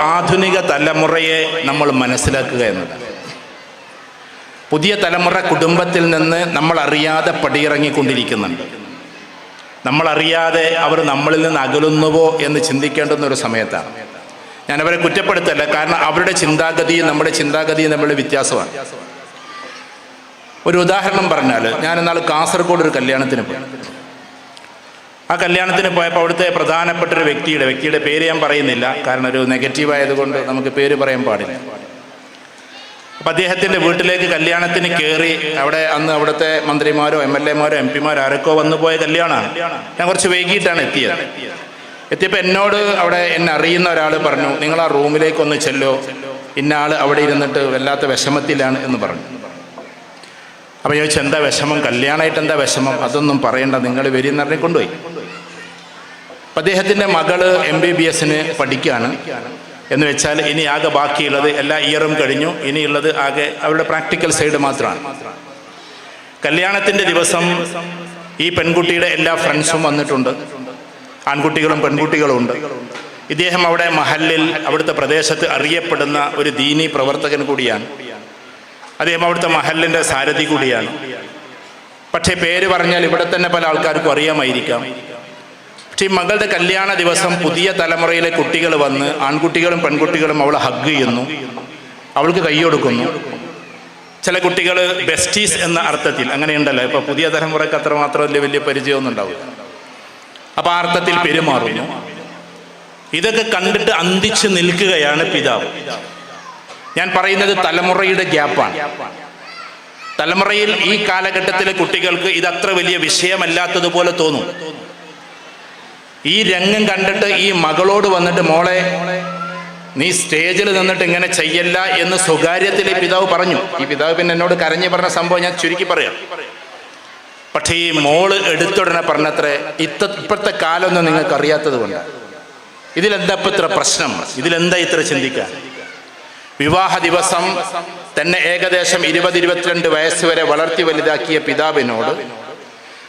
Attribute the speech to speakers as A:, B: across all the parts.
A: ആധുനിക തലമുറയെ നമ്മൾ മനസ്സിലാക്കുക എന്നതാണ്. പുതിയ തലമുറ കുടുംബത്തിൽ നിന്ന് നമ്മൾ അറിയാതെ പടിയിറങ്ങിക്കൊണ്ടിരിക്കുന്നുണ്ട്. നമ്മളറിയാതെ അവർ നമ്മളിൽ നിന്ന് അകലുന്നുവോ എന്ന് ചിന്തിക്കേണ്ടുന്ന ഒരു സമയത്താണ്. ഞാൻ അവരെ കുറ്റപ്പെടുത്തല്ല കാരണം അവരുടെ ചിന്താഗതിയും നമ്മുടെ ചിന്താഗതിയും നമ്മൾ വ്യത്യാസമാണ്. ഒരു ഉദാഹരണം പറഞ്ഞാൽ ഞാൻ എന്നാൽ കാസർഗോഡ് ഒരു കല്യാണത്തിന് പോയി. ആ കല്യാണത്തിന് പോയപ്പോൾ അവിടുത്തെ പ്രധാനപ്പെട്ട ഒരു വ്യക്തിയുടെ വ്യക്തിയുടെ പേര് ഞാൻ പറയുന്നില്ല. കാരണം ഒരു നെഗറ്റീവ് ആയതുകൊണ്ട് നമുക്ക് പേര് പറയാൻ പാടില്ല. അപ്പം അദ്ദേഹത്തിന്റെ വീട്ടിലേക്ക് കല്യാണത്തിന് കയറി അവിടെ അന്ന് അവിടുത്തെ മന്ത്രിമാരോ എം എൽ എമാരോ എം പിമാരോ ആരൊക്കെ വന്നു പോയ കല്യാണമാണ്. ഞാൻ കുറച്ച് വൈകിട്ടാണ് എത്തിയത്. എത്തിയപ്പോൾ എന്നോട് അവിടെ എന്നെ അറിയുന്ന ഒരാൾ പറഞ്ഞു നിങ്ങൾ ആ റൂമിലേക്ക് ഒന്ന് ചെല്ലോ. ഇന്ന ആൾ അവിടെ ഇരുന്നിട്ട് വല്ലാത്ത വിഷമത്തിലാണ് എന്ന് പറഞ്ഞു. അപ്പം ചോദിച്ചു എന്താ വിഷമം? കല്യാണമായിട്ട് എന്താ വിഷമം? അതൊന്നും പറയണ്ട. നിങ്ങൾ പറഞ്ഞ് കൊണ്ടുപോയി. അപ്പം അദ്ദേഹത്തിന്റെ മകൾ എം ബി ബി എസിന് പഠിക്കുകയാണ്. എന്ന് വെച്ചാൽ ഇനി ആകെ ബാക്കിയുള്ളത് എല്ലാ ഇയറും കഴിഞ്ഞു. ഇനിയുള്ളത് ആകെ അവരുടെ പ്രാക്ടിക്കൽ സൈഡ് മാത്രമാണ്. കല്യാണത്തിന്റെ ദിവസം ഈ പെൺകുട്ടിയുടെ എല്ലാ ഫ്രണ്ട്സും വന്നിട്ടുണ്ട്. ആൺകുട്ടികളും പെൺകുട്ടികളും ഉണ്ട്. ഇദ്ദേഹം അവിടെ മഹല്ലിൽ അവിടുത്തെ പ്രദേശത്ത് അറിയപ്പെടുന്ന ഒരു ദീനി പ്രവർത്തകൻ കൂടിയാണ്. അദ്ദേഹം അവിടുത്തെ മഹലിന്റെ സാരഥി കൂടിയാണ്. പക്ഷേ പേര് പറഞ്ഞാൽ ഇവിടെ തന്നെ പല ആൾക്കാർക്കും അറിയാമായിരിക്കാം. പക്ഷേ ഈ മകളുടെ കല്യാണ ദിവസം പുതിയ തലമുറയിലെ കുട്ടികൾ വന്ന് ആൺകുട്ടികളും പെൺകുട്ടികളും അവളെ ഹഗ് ചെയ്യുന്നു. അവൾക്ക് കൈ കൊടുക്കുന്നു. ചില കുട്ടികൾ ബെസ്റ്റീസ് എന്ന അർത്ഥത്തിൽ അങ്ങനെയുണ്ടല്ലോ. ഇപ്പൊ പുതിയ തലമുറയ്ക്ക് അത്രമാത്രം വലിയ വലിയ പരിചയമൊന്നും ഉണ്ടാവില്ല. അപ്പൊ ആ അർത്ഥത്തിൽ പെരുമാറുന്നു. ഇതൊക്കെ കണ്ടിട്ട് അന്തിച്ച് നിൽക്കുകയാണ് പിതാവ്. ഞാൻ പറയുന്നത് തലമുറയുടെ ഗ്യാപ്പാണ്. തലമുറയിൽ ഈ കാലഘട്ടത്തിലെ കുട്ടികൾക്ക് ഇതത്ര വലിയ വിഷയമല്ലാത്തതുപോലെ തോന്നും. ഈ രംഗം കണ്ടിട്ട് ഈ മകളോട് വന്നിട്ട് മോളെ നീ സ്റ്റേജിൽ നിന്നിട്ട് ഇങ്ങനെ ചെയ്യല്ല എന്ന് സ്വകാര്യത്തിൽ ഈ പിതാവ് പറഞ്ഞു. ഈ പിതാവ് പിന്നെ എന്നോട് കരഞ്ഞു പറഞ്ഞ സംഭവം ഞാൻ ചുരുക്കി പറയാം. പക്ഷേ ഈ മോൾ എടുത്തുടനെ പറഞ്ഞത്രേ ഇത്ത ഇപ്പോഴത്തെ കാലമൊന്നും നിങ്ങൾക്ക് അറിയാത്തത് കൊണ്ട്. ഇതിലെന്താ ഇപ്പം ഇത്ര പ്രശ്നം? ഇതിലെന്താ ഇത്ര ചിന്തിക്കാൻ? വിവാഹ ദിവസം തന്നെ ഏകദേശം ഇരുപത് ഇരുപത്തിരണ്ട് വയസ്സ് വരെ വളർത്തി വലുതാക്കിയ പിതാവിനോട്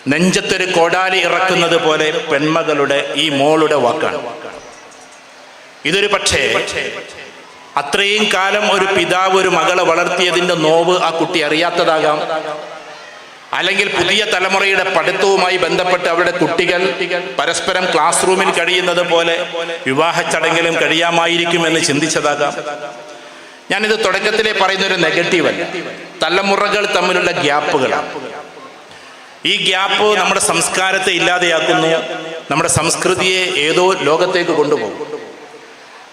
A: നെഞ്ചത്തൊരു കോടാലി ഇറക്കുന്നത് പോലെ പെൺമകളുടെ ഈ മോളുടെ വാക്കാണ്. ഇതൊരു പക്ഷേ അത്രയും കാലം ഒരു പിതാവ് ഒരു മകളെ വളർത്തിയതിന്റെ നോവ് ആ കുട്ടി അറിയാത്തതാകാം. അല്ലെങ്കിൽ പുതിയ തലമുറയുടെ പഠിത്തവുമായി ബന്ധപ്പെട്ട് അവരുടെ കുട്ടികൾ പരസ്പരം ക്ലാസ് റൂമിൽ കഴിയുന്നത് പോലെ വിവാഹ ചടങ്ങിലും കഴിയാമായിരിക്കുമെന്ന് ചിന്തിച്ചതാകാം. ഞാനിത് തുടക്കത്തിലേ പറയുന്ന ഒരു നെഗറ്റീവല്ല. തലമുറകൾ തമ്മിലുള്ള ഗ്യാപ്പുകളാണ്. ഈ ഗ്യാപ്പ് നമ്മുടെ സംസ്കാരത്തെ ഇല്ലാതെയാക്കുന്നു. നമ്മുടെ സംസ്കൃതിയെ ഏതോ ലോകത്തേക്ക് കൊണ്ടുപോകും.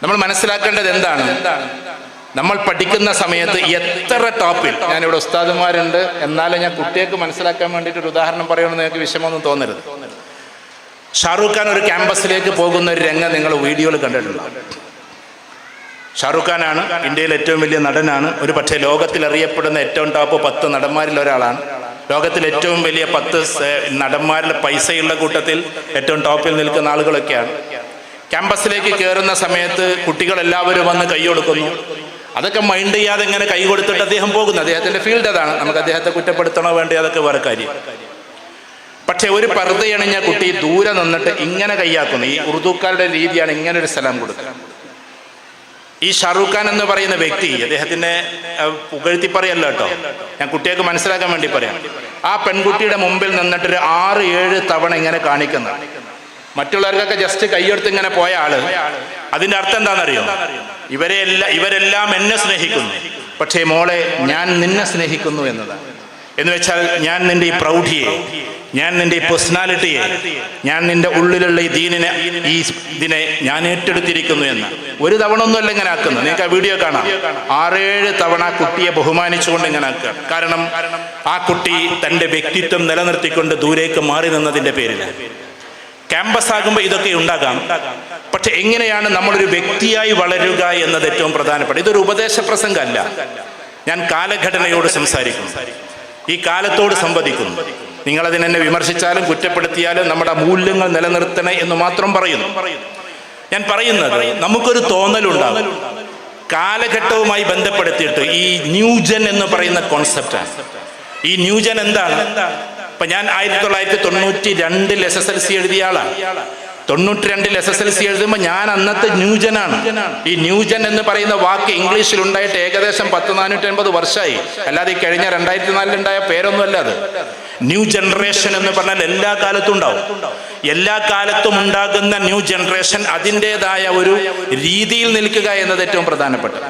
A: നമ്മൾ മനസ്സിലാക്കേണ്ടത് എന്താണ്? നമ്മൾ പഠിക്കുന്ന സമയത്ത് എത്ര ടോപ്പിൽ ഞാനിവിടെ ഉസ്താദുമാരുണ്ട്. എന്നാലും ഞാൻ കുട്ടികൾക്ക് മനസ്സിലാക്കാൻ വേണ്ടിയിട്ട് ഒരു ഉദാഹരണം പറയണമെന്ന് നിങ്ങൾക്ക് വിഷമമൊന്നും തോന്നരുത്. ഷാറൂഖ് ഖാൻ ഒരു ക്യാമ്പസിലേക്ക് പോകുന്ന ഒരു രംഗം നിങ്ങൾ വീഡിയോയിൽ കണ്ടിട്ടുണ്ട്? ഷാറൂഖ് ഖാനാണ് ഇന്ത്യയിലെ ഏറ്റവും വലിയ നടനാണ്. ഒരു പക്ഷേ ലോകത്തിൽ അറിയപ്പെടുന്ന ഏറ്റവും ടോപ്പ് പത്ത് നടന്മാരിൽ ഒരാളാണ്. ലോകത്തിൽ ഏറ്റവും വലിയ പത്ത് നടന്മാരുടെ പൈസയുള്ള കൂട്ടത്തിൽ ഏറ്റവും ടോപ്പിൽ നിൽക്കുന്ന ആളുകളൊക്കെയാണ്. ക്യാമ്പസിലേക്ക് കയറുന്ന സമയത്ത് കുട്ടികളെല്ലാവരും വന്ന് കൈ കൊടുക്കുന്നു. അതൊക്കെ മൈൻഡ് ചെയ്യാതെ ഇങ്ങനെ കൈ കൊടുത്തിട്ട് അദ്ദേഹം പോകുന്നു. അദ്ദേഹത്തിന്റെ ഫീൽഡ് അതാണ്. നമുക്ക് അദ്ദേഹത്തെ കുറ്റപ്പെടുത്തണോ വേണ്ടി അതൊക്കെ വേറെ കാര്യം. പക്ഷെ ഒരു പർദ്ദയണിഞ്ഞ കുട്ടി ദൂരെ നിന്നിട്ട് ഇങ്ങനെ കൈയാക്കുന്നു. ഈ ഉറുദുക്കാരുടെ രീതിയാണ് ഇങ്ങനെ ഒരു സ്ഥലം കൊടുക്കുക ഈ ഷാറൂഖ് ഖാൻ എന്ന് പറയുന്ന വ്യക്തി അദ്ദേഹത്തിന്റെ പുകഴ്ത്തി പറയല്ലോ കേട്ടോ. ഞാൻ കുട്ടികൾക്ക് മനസ്സിലാക്കാൻ വേണ്ടി പറയാം. ആ പെൺകുട്ടിയുടെ മുമ്പിൽ നിന്നിട്ട് ഒരു ആറ് ഏഴ് തവണ ഇങ്ങനെ കാണിക്കുന്നു. മറ്റുള്ളവർക്കൊക്കെ ജസ്റ്റ് കൈയെടുത്ത് ഇങ്ങനെ പോയ ആൾ അതിന്റെ അർത്ഥം എന്താണെന്നറിയോ? ഇവരെ ഇവരെല്ലാം എന്നെ സ്നേഹിക്കുന്നു. പക്ഷേ മോളെ ഞാൻ നിന്നെ സ്നേഹിക്കുന്നു എന്നതാണ്. എന്ന് വെച്ചാൽ ഞാൻ നിന്റെ ഈ പ്രൗഢിയെ ഞാൻ നിന്റെ ഈ പേഴ്സണാലിറ്റിയെ ഞാൻ നിന്റെ ഉള്ളിലുള്ള ഈ ദീനിനെ ഈ ഇതിനെ ഞാൻ ഏറ്റെടുത്തിരിക്കുന്നു എന്ന്. ഒരു തവണ ഒന്നുമല്ല ഇങ്ങനെ ആക്കുന്നത്. നിങ്ങൾക്ക് ആ വീഡിയോ കാണാം. ആറേഴ് തവണ കുട്ടിയെ ബഹുമാനിച്ചുകൊണ്ട് ഇങ്ങനെ ആക്കുക. കാരണം ആ കുട്ടി തന്റെ വ്യക്തിത്വം നിലനിർത്തിക്കൊണ്ട് ദൂരേക്ക് മാറി നിന്നതിന്റെ പേരിൽ. ക്യാമ്പസ് ആകുമ്പോൾ ഇതൊക്കെ ഉണ്ടാകാം. പക്ഷെ എങ്ങനെയാണ് നമ്മളൊരു വ്യക്തിയായി വളരുക എന്നത് ഏറ്റവും പ്രധാനപ്പെട്ട ഇതൊരു ഉപദേശ പ്രസംഗമല്ല ഞാൻ കാലഘടനയോട് സംസാരിക്കുന്നു. ഈ കാലത്തോട് സംവദിക്കുന്നു. നിങ്ങളതിനെന്നെ വിമർശിച്ചാലും കുറ്റപ്പെടുത്തിയാലും നമ്മുടെ മൂല്യങ്ങൾ നിലനിർത്തണേ എന്ന് മാത്രം പറയുന്നു. ഞാൻ പറയുന്നത് നമുക്കൊരു തോന്നലുണ്ടാകും. കാലഘട്ടവുമായി ബന്ധപ്പെടുത്തിയിട്ട് ഈ ന്യൂജൻ എന്ന് പറയുന്ന കോൺസെപ്റ്റാണ് ഈ ന്യൂജൻ എന്താണ്? ഇപ്പൊ ഞാൻ ആയിരത്തി തൊള്ളായിരത്തി തൊണ്ണൂറ്റി രണ്ടിൽ എസ് എസ് എൽ സി എഴുതിയ ആളാണ്. തൊണ്ണൂറ്റി രണ്ടിൽ എസ് എസ് എൽ സി എഴുതുമ്പോൾ ഞാൻ അന്നത്തെ ന്യൂജനാണ്. ഈ ന്യൂജൻ എന്ന് പറയുന്ന വാക്ക് ഇംഗ്ലീഷിൽ ഉണ്ടായിട്ട് ഏകദേശം പത്ത് നാനൂറ്റി അൻപത് വർഷമായി അല്ലാതെ ഈ കഴിഞ്ഞ രണ്ടായിരത്തി നാലിലുണ്ടായ പേരൊന്നുമല്ല അത്. ന്യൂ ജനറേഷൻ എന്ന് പറഞ്ഞാൽ എല്ലാ കാലത്തും ഉണ്ടാവും. എല്ലാ കാലത്തും ഉണ്ടാകുന്ന ന്യൂ ജനറേഷൻ അതിന്റെതായ ഒരു രീതിയിൽ നിൽക്കുക എന്നത് ഏറ്റവും പ്രധാനപ്പെട്ടത്.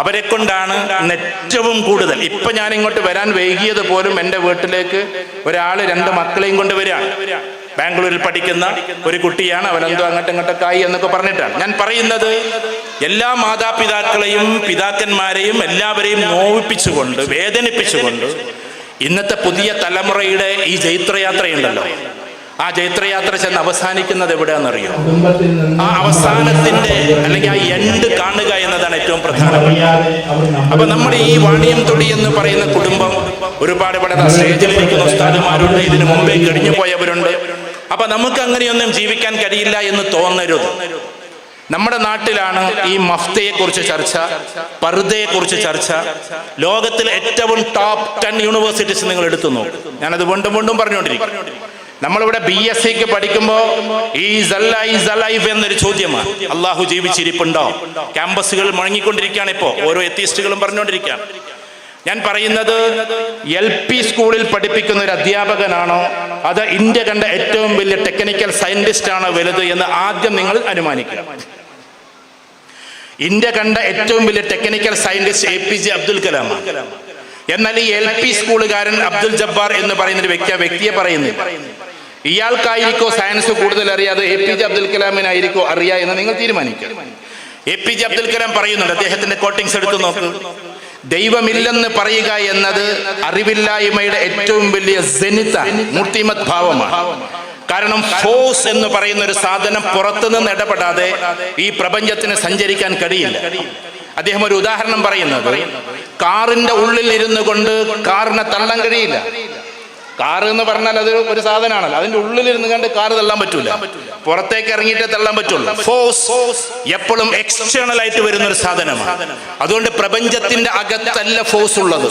A: അവരെ കൊണ്ടാണ് ഏറ്റവും കൂടുതൽ. ഇപ്പൊ ഞാൻ ഇങ്ങോട്ട് വരാൻ വൈകിയത് പോലും എന്റെ വീട്ടിലേക്ക് ഒരാൾ രണ്ട് മക്കളെയും കൊണ്ട് വരികയാണ്. ബാംഗ്ലൂരിൽ പഠിക്കുന്ന ഒരു കുട്ടിയാണ്. അവനെന്തോ അങ്ങോട്ടും ഇങ്ങോട്ടൊക്കെ ആയി എന്നൊക്കെ പറഞ്ഞിട്ടാണ്. ഞാൻ പറയുന്നത് എല്ലാ മാതാപിതാക്കളെയും പിതാക്കന്മാരെയും എല്ലാവരെയും നോവിപ്പിച്ചുകൊണ്ട് വേദനിപ്പിച്ചുകൊണ്ട് ഇന്നത്തെ പുതിയ തലമുറയുടെ ഈ ജൈത്രയാത്രയുണ്ടല്ലോ. ആ ജൈത്രയാത്ര ചെന്ന് അവസാനിക്കുന്നത് എവിടെയാണെന്നറിയോ? ആ അവസാനത്തിന്റെ അല്ലെങ്കിൽ ആ എൻഡ് കാണുക എന്നതാണ് ഏറ്റവും
B: പ്രധാനപ്പെട്ടത്
A: അപ്പൊ നമ്മുടെ ഈ വാണിയം തൊടി എന്ന് പറയുന്ന കുടുംബം ഒരുപാട് ഇവിടെ സ്റ്റേജിലിരിക്കുന്ന ഉസ്താദുമാരുണ്ട്. ഇതിനു മുമ്പേ കഴിഞ്ഞു പോയവരുണ്ട്. അപ്പൊ നമുക്ക് അങ്ങനെയൊന്നും ജീവിക്കാൻ കഴിയില്ല എന്ന് തോന്നരുത്. നമ്മുടെ നാട്ടിലാണ് ഈ മഫ്തയെ കുറിച്ച് ചർച്ച പർദയെ കുറിച്ച് ചർച്ച ലോകത്തിലെ ഏറ്റവും ടോപ്പ് ടെൻ യൂണിവേഴ്സിറ്റീസ് നിങ്ങൾ എടുത്തു നോക്കും. ഞാനത് വീണ്ടും വീണ്ടും പറഞ്ഞുകൊണ്ടിരിക്കും നമ്മളിവിടെ ബി എസ് സിക്ക് പഠിക്കുമ്പോൾ ഈ അലൈവ് എന്നൊരു ചോദ്യമാണ്. അള്ളാഹു ജീവിച്ചിരിപ്പുണ്ടോ? ക്യാമ്പസുകൾ മുഴങ്ങിക്കൊണ്ടിരിക്കുകയാണ് ഇപ്പോൾ ഓരോ എത്തിസ്റ്റുകളും പറഞ്ഞുകൊണ്ടിരിക്കുകയാണ്. ഞാൻ പറയുന്നത് എൽ പി സ്കൂളിൽ പഠിപ്പിക്കുന്ന ഒരു അധ്യാപകനാണോ? അത് ഇന്ത്യ കണ്ട ഏറ്റവും വലിയ ടെക്നിക്കൽ സയന്റിസ്റ്റ് ആണോ വലുത് എന്ന് ആദ്യം നിങ്ങൾ അനുമാനിക്കുക ഇന്ത്യ കണ്ട ഏറ്റവും വലിയ technical scientist A P J Abdul Kalam എന്നാൽ ഈ എൽ പി സ്കൂളുകാരൻ അബ്ദുൽ ജബ്ബാർ എന്ന് പറയുന്ന ഒരു വ്യക്തി വ്യക്തിയെ പറയുന്നില്ല. ഇയാൾക്കായിരിക്കോ സയൻസ് കൂടുതൽ അറിയാതെ എ പി ജെ അബ്ദുൽ കലാമിനായിരിക്കോ അറിയാ എന്ന് നിങ്ങൾ തീരുമാനിക്കുക. A P J Abdul Kalam പറയുന്നുണ്ട് അദ്ദേഹത്തിന്റെ കോട്ടിങ്സ് എടുത്തു നോക്ക്. ദൈവമില്ലെന്ന് പറയുക എന്നത് അറിവില്ലായ്മയുടെ ഏറ്റവും വലിയ ജനിത മൂർത്തിമത് ഭാവമാണ്. കാരണം ഫോഴ്സ് എന്ന് പറയുന്ന ഒരു സാധനം പുറത്തുനിന്ന് ഇടപെടാതെ ഈ പ്രപഞ്ചത്തിന് സഞ്ചരിക്കാൻ കഴിയില്ല. അദ്ദേഹം ഒരു ഉദാഹരണം പറയുന്നത് കാറിന്റെ ഉള്ളിൽ ഇരുന്നു കൊണ്ട് കാറിനെ തള്ളാൻ കഴിയില്ല. കാർ എന്ന് പറഞ്ഞാൽ അത് ഒരു സാധനമാണല്ലോ. അതിന്റെ ഉള്ളിൽ ഇരുന്ന് കണ്ട് കാർ തള്ളാൻ പറ്റൂല. പുറത്തേക്ക് ഇറങ്ങിയിട്ടേ തള്ളാൻ പറ്റുള്ളൂ. ഫോഴ്സ് എപ്പോഴും എക്സ്റ്റേണൽ ആയിട്ട് വരുന്ന ഒരു സാധനമാണ്. അതുകൊണ്ട് പ്രപഞ്ചത്തിന്റെ അകത്തല്ല ഫോഴ്സ് ഉള്ളത്.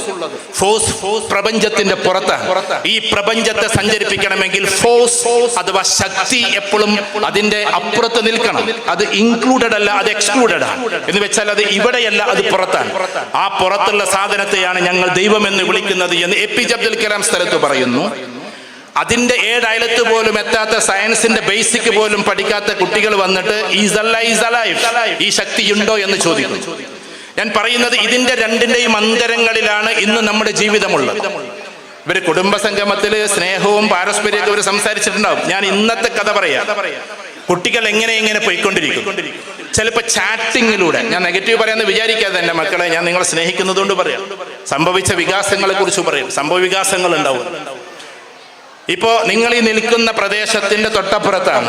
A: ഫോഴ്സ് പ്രപഞ്ചത്തിന്റെ പുറത്താണ്. ഈ പ്രപഞ്ചത്തെ സഞ്ചരിപ്പിക്കണമെങ്കിൽ ഫോഴ്സ് അഥവാ ശക്തി എപ്പോഴും അതിന്റെ അപ്പുറത്ത് നിൽക്കണം. അത് ഇൻക്ലൂഡഡ് അല്ല അത് എക്സ്ക്ലൂഡഡ് ആണ്. എന്ന് വെച്ചാൽ അത് ഇവിടെയല്ല അത് പുറത്താണ്. ആ പുറത്തുള്ള സാധനത്തെയാണ് ഞങ്ങൾ ദൈവം എന്ന് വിളിക്കുന്നത് എന്ന് A P J Abdul Kalam സ്ഥലത്ത് പറയുന്നു. അതിന്റെ ഏഴയലത്ത് പോലും എത്താത്ത സയൻസിന്റെ ബേസിക് പോലും പഠിക്കാത്ത കുട്ടികൾ വന്നിട്ട് ഈ ശക്തിയുണ്ടോ എന്ന് ചോദിക്കുന്നു. ഞാൻ പറയുന്നത് ഇതിന്റെ രണ്ടിന്റെയും അന്തരങ്ങളിലാണ് ഇന്ന് നമ്മുടെ ജീവിതമുള്ളത്. ഇവർ കുടുംബ സംഗമത്തിൽ സ്നേഹവും പാരസ്പര്യവും ഇവർ സംസാരിച്ചിട്ടുണ്ടാവും. ഞാൻ ഇന്നത്തെ കഥ പറയാം. കുട്ടികൾ എങ്ങനെ എങ്ങനെ പോയിക്കൊണ്ടിരിക്കും. ചിലപ്പോൾ ചാറ്റിങ്ങിലൂടെ ഞാൻ നെഗറ്റീവ് പറയാന്ന് വിചാരിക്കാതെ തന്നെ മക്കളെ ഞാൻ നിങ്ങളെ സ്നേഹിക്കുന്നതുകൊണ്ട് പറയാം. സംഭവിച്ച വികാസങ്ങളെ കുറിച്ച് പറയും. സംഭവ വികാസങ്ങൾ ഉണ്ടാവും ഇപ്പോ നിങ്ങൾ ഈ നിൽക്കുന്ന പ്രദേശത്തിന്റെ തൊട്ടപ്പുറത്താണ്.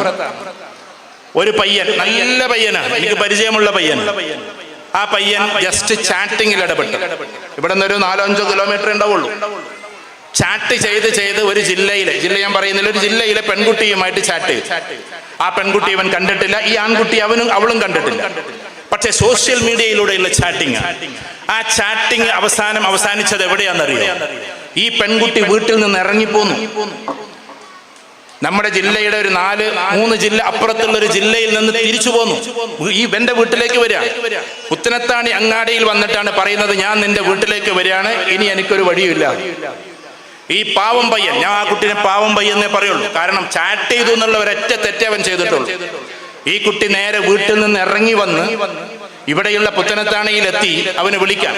A: ഒരു പയ്യൻ നല്ല പയ്യനാണ് എനിക്ക് പരിചയമുള്ള പയ്യൻ. ആ പയ്യൻ ജസ്റ്റ് ചാറ്റിങ്ങിൽ ഇടപെട്ടു. ഇവിടെ നിന്ന് ഒരു നാലോ അഞ്ചോ കിലോമീറ്റർ ഉണ്ടാവുള്ളൂ. ചാറ്റ് ചെയ്ത് ചെയ്ത് ഒരു ജില്ലയിലെ ജില്ല ഞാൻ പറയുന്നില്ല ഒരു ജില്ലയിലെ പെൺകുട്ടിയുമായിട്ട് ചാറ്റ് ആ പെൺകുട്ടി ഇവൻ കണ്ടിട്ടില്ല ഈ ആൺകുട്ടി അവനും അവളും കണ്ടിട്ടില്ല. പക്ഷെ സോഷ്യൽ മീഡിയയിലൂടെയുള്ള ചാറ്റിംഗ് ആ ചാറ്റിംഗ് അവസാനം അവസാനിച്ചത് എവിടെയാണെന്നറിയോ? ഈ പെൺകുട്ടി വീട്ടിൽ നിന്ന് ഇറങ്ങിപ്പോന്നു. നമ്മുടെ ജില്ലയുടെ ഒരു നാല് മൂന്ന് ജില്ല അപ്പുറത്തുള്ള ഒരു ജില്ലയിൽ നിന്ന് തിരിച്ചു പോന്നു. ഈ എന്റെ വീട്ടിലേക്ക് വരിക. പുത്തനത്താണി അങ്ങാടിയിൽ വന്നിട്ടാണ് പറയുന്നത് ഞാൻ നിന്റെ വീട്ടിലേക്ക് വരികയാണ്. ഇനി എനിക്കൊരു വഴിയുമില്ല. ഈ പാവം പയ്യൻ ഞാൻ ആ കുട്ടീനെ പാവം പയ്യെന്നേ പറയുള്ളൂ. കാരണം ചാറ്റ് ചെയ്തു എന്നുള്ള ഒരൊറ്റ തെറ്റവൻ ചെയ്തിട്ടുള്ളൂ. ഈ കുട്ടി നേരെ വീട്ടിൽ നിന്ന് ഇറങ്ങി വന്ന് ഇവിടെയുള്ള പുത്തനത്താണിയിലെത്തി അവന് വിളിക്കാം.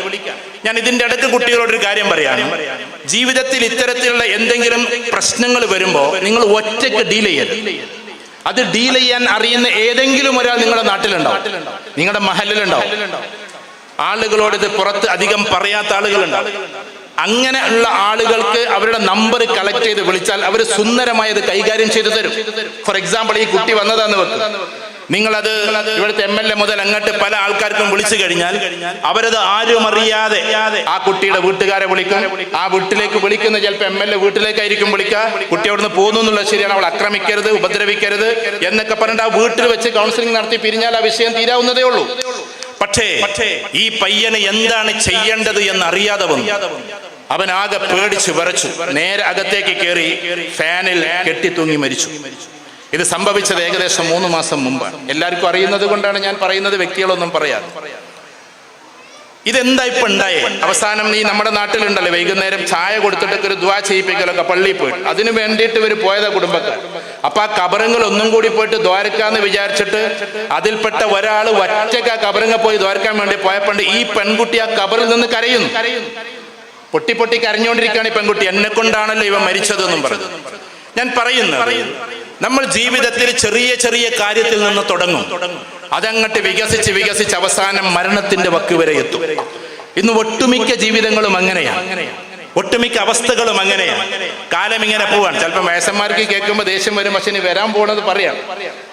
A: ഞാൻ ഇതിന്റെ അടുത്ത് കുട്ടികളോടൊരു കാര്യം പറയാണ് ജീവിതത്തിൽ ഇത്തരത്തിലുള്ള എന്തെങ്കിലും പ്രശ്നങ്ങൾ വരുമ്പോൾ നിങ്ങൾ ഒറ്റയ്ക്ക് ഡീൽ ചെയ്യരുത്. അത് ഡീൽ ചെയ്യാൻ അറിയുന്ന ഏതെങ്കിലും ഒരാൾ നിങ്ങളുടെ നാട്ടിലുണ്ടോ നിങ്ങളുടെ മഹലിലുണ്ടാവും. ആളുകളോട് ഇത് പുറത്ത് അധികം പറയാത്ത ആളുകളുണ്ടാവും. അങ്ങനെ ഉള്ള ആളുകൾക്ക് അവരുടെ നമ്പർ കളക്ട് ചെയ്ത് വിളിച്ചാൽ അവർ സുന്ദരമായത് കൈകാര്യം ചെയ്തു തരും. ഫോർ എക്സാമ്പിൾ ഈ കുട്ടി വന്നതാന്ന് വെക്കും. നിങ്ങളത് ഇവിടുത്തെ എം എൽ എ മുതൽ അങ്ങോട്ട് പല ആൾക്കാർക്കും വിളിച്ചു കഴിഞ്ഞാൽ അവരത് ആരും അറിയാതെ ആ കുട്ടിയുടെ വീട്ടുകാരെ വിളിക്കും. ആ വീട്ടിലേക്ക് വിളിക്കുന്ന ചിലപ്പോൾ എം എൽ എ വീട്ടിലേക്കായിരിക്കും വിളിക്കുക. കുട്ടി അവിടുന്ന് പോകുന്നു എന്നുള്ള ശരിയാണ്. അവൾ ആക്രമിക്കരുത് ഉപദ്രവിക്കരുത് എന്നൊക്കെ പറഞ്ഞിട്ട് ആ വീട്ടിൽ വെച്ച് കൗൺസിലിംഗ് നടത്തി പിരിഞ്ഞാൽ ആ വിഷയം തീരാവുന്നതേ ഉള്ളൂ. പക്ഷേ ഈ പയ്യന് എന്താണ് ചെയ്യേണ്ടത് എന്ന് അറിയാതെ വന്നു അവൻ ആകെ പേടിച്ചു വിറച്ചു. നേരെ അകത്തേക്ക് കയറി ഫാനിൽ കെട്ടിത്തൂങ്ങി മരിച്ചു. ഇത് സംഭവിച്ചത് ഏകദേശം മൂന്ന് മാസം മുമ്പാണ്. എല്ലാവർക്കും അറിയുന്നത് കൊണ്ടാണ് ഞാൻ പറയുന്നത് വ്യക്തികളൊന്നും പറയാതെ. ഇതെന്താ ഇപ്പൊ ഉണ്ടായേ? അവസാനം നീ നമ്മുടെ നാട്ടിലുണ്ടല്ലോ വൈകുന്നേരം ചായ കൊടുത്തിട്ടൊക്കെ ഒരു ദ്വാ ചെയ്യിപ്പിക്കലൊക്കെ പള്ളിയിൽ പോയി അതിന് വേണ്ടിയിട്ട് ഇവർ പോയതാ കുടുംബക്കാർ. അപ്പൊ ആ കബറങ്ങൾ ഒന്നും കൂടി പോയിട്ട് ദ്വാരക്കാന്ന് വിചാരിച്ചിട്ട് അതിൽപ്പെട്ട ഒരാൾ ഒറ്റയ്ക്ക് ആ കബറങ്ങ പോയി ദ്വാരക്കാൻ വേണ്ടി പോയപ്പോണ്ട് ഈ പെൺകുട്ടി ആ കബറിൽ നിന്ന് കരയുന്നു. പൊട്ടി പൊട്ടി കരഞ്ഞുകൊണ്ടിരിക്കുകയാണ് ഈ പെൺകുട്ടി. എന്നെ കൊണ്ടാണല്ലോ ഇവ മരിച്ചതെന്നും പറഞ്ഞു. ഞാൻ പറയുന്നത് നമ്മൾ ജീവിതത്തിൽ ചെറിയ ചെറിയ കാര്യത്തിൽ നിന്ന് തുടങ്ങും. അതങ്ങട്ട് വികസിച്ച് വികസിച്ച് അവസാനം മരണത്തിന്റെ വക്ക് വരെ എത്തും. ഇന്ന് ഒട്ടുമിക്ക ജീവിതങ്ങളും അങ്ങനെയാണ് ഒട്ടുമിക്ക അവസ്ഥകളും അങ്ങനെയാണ് കാലം ഇങ്ങനെ പോവാണ്. ചിലപ്പോൾ വയസ്സന്മാർക്ക് കേൾക്കുമ്പോൾ ദേഷ്യം വരും. പക്ഷെ ഇനി വരാൻ പോകണത് പറയാം.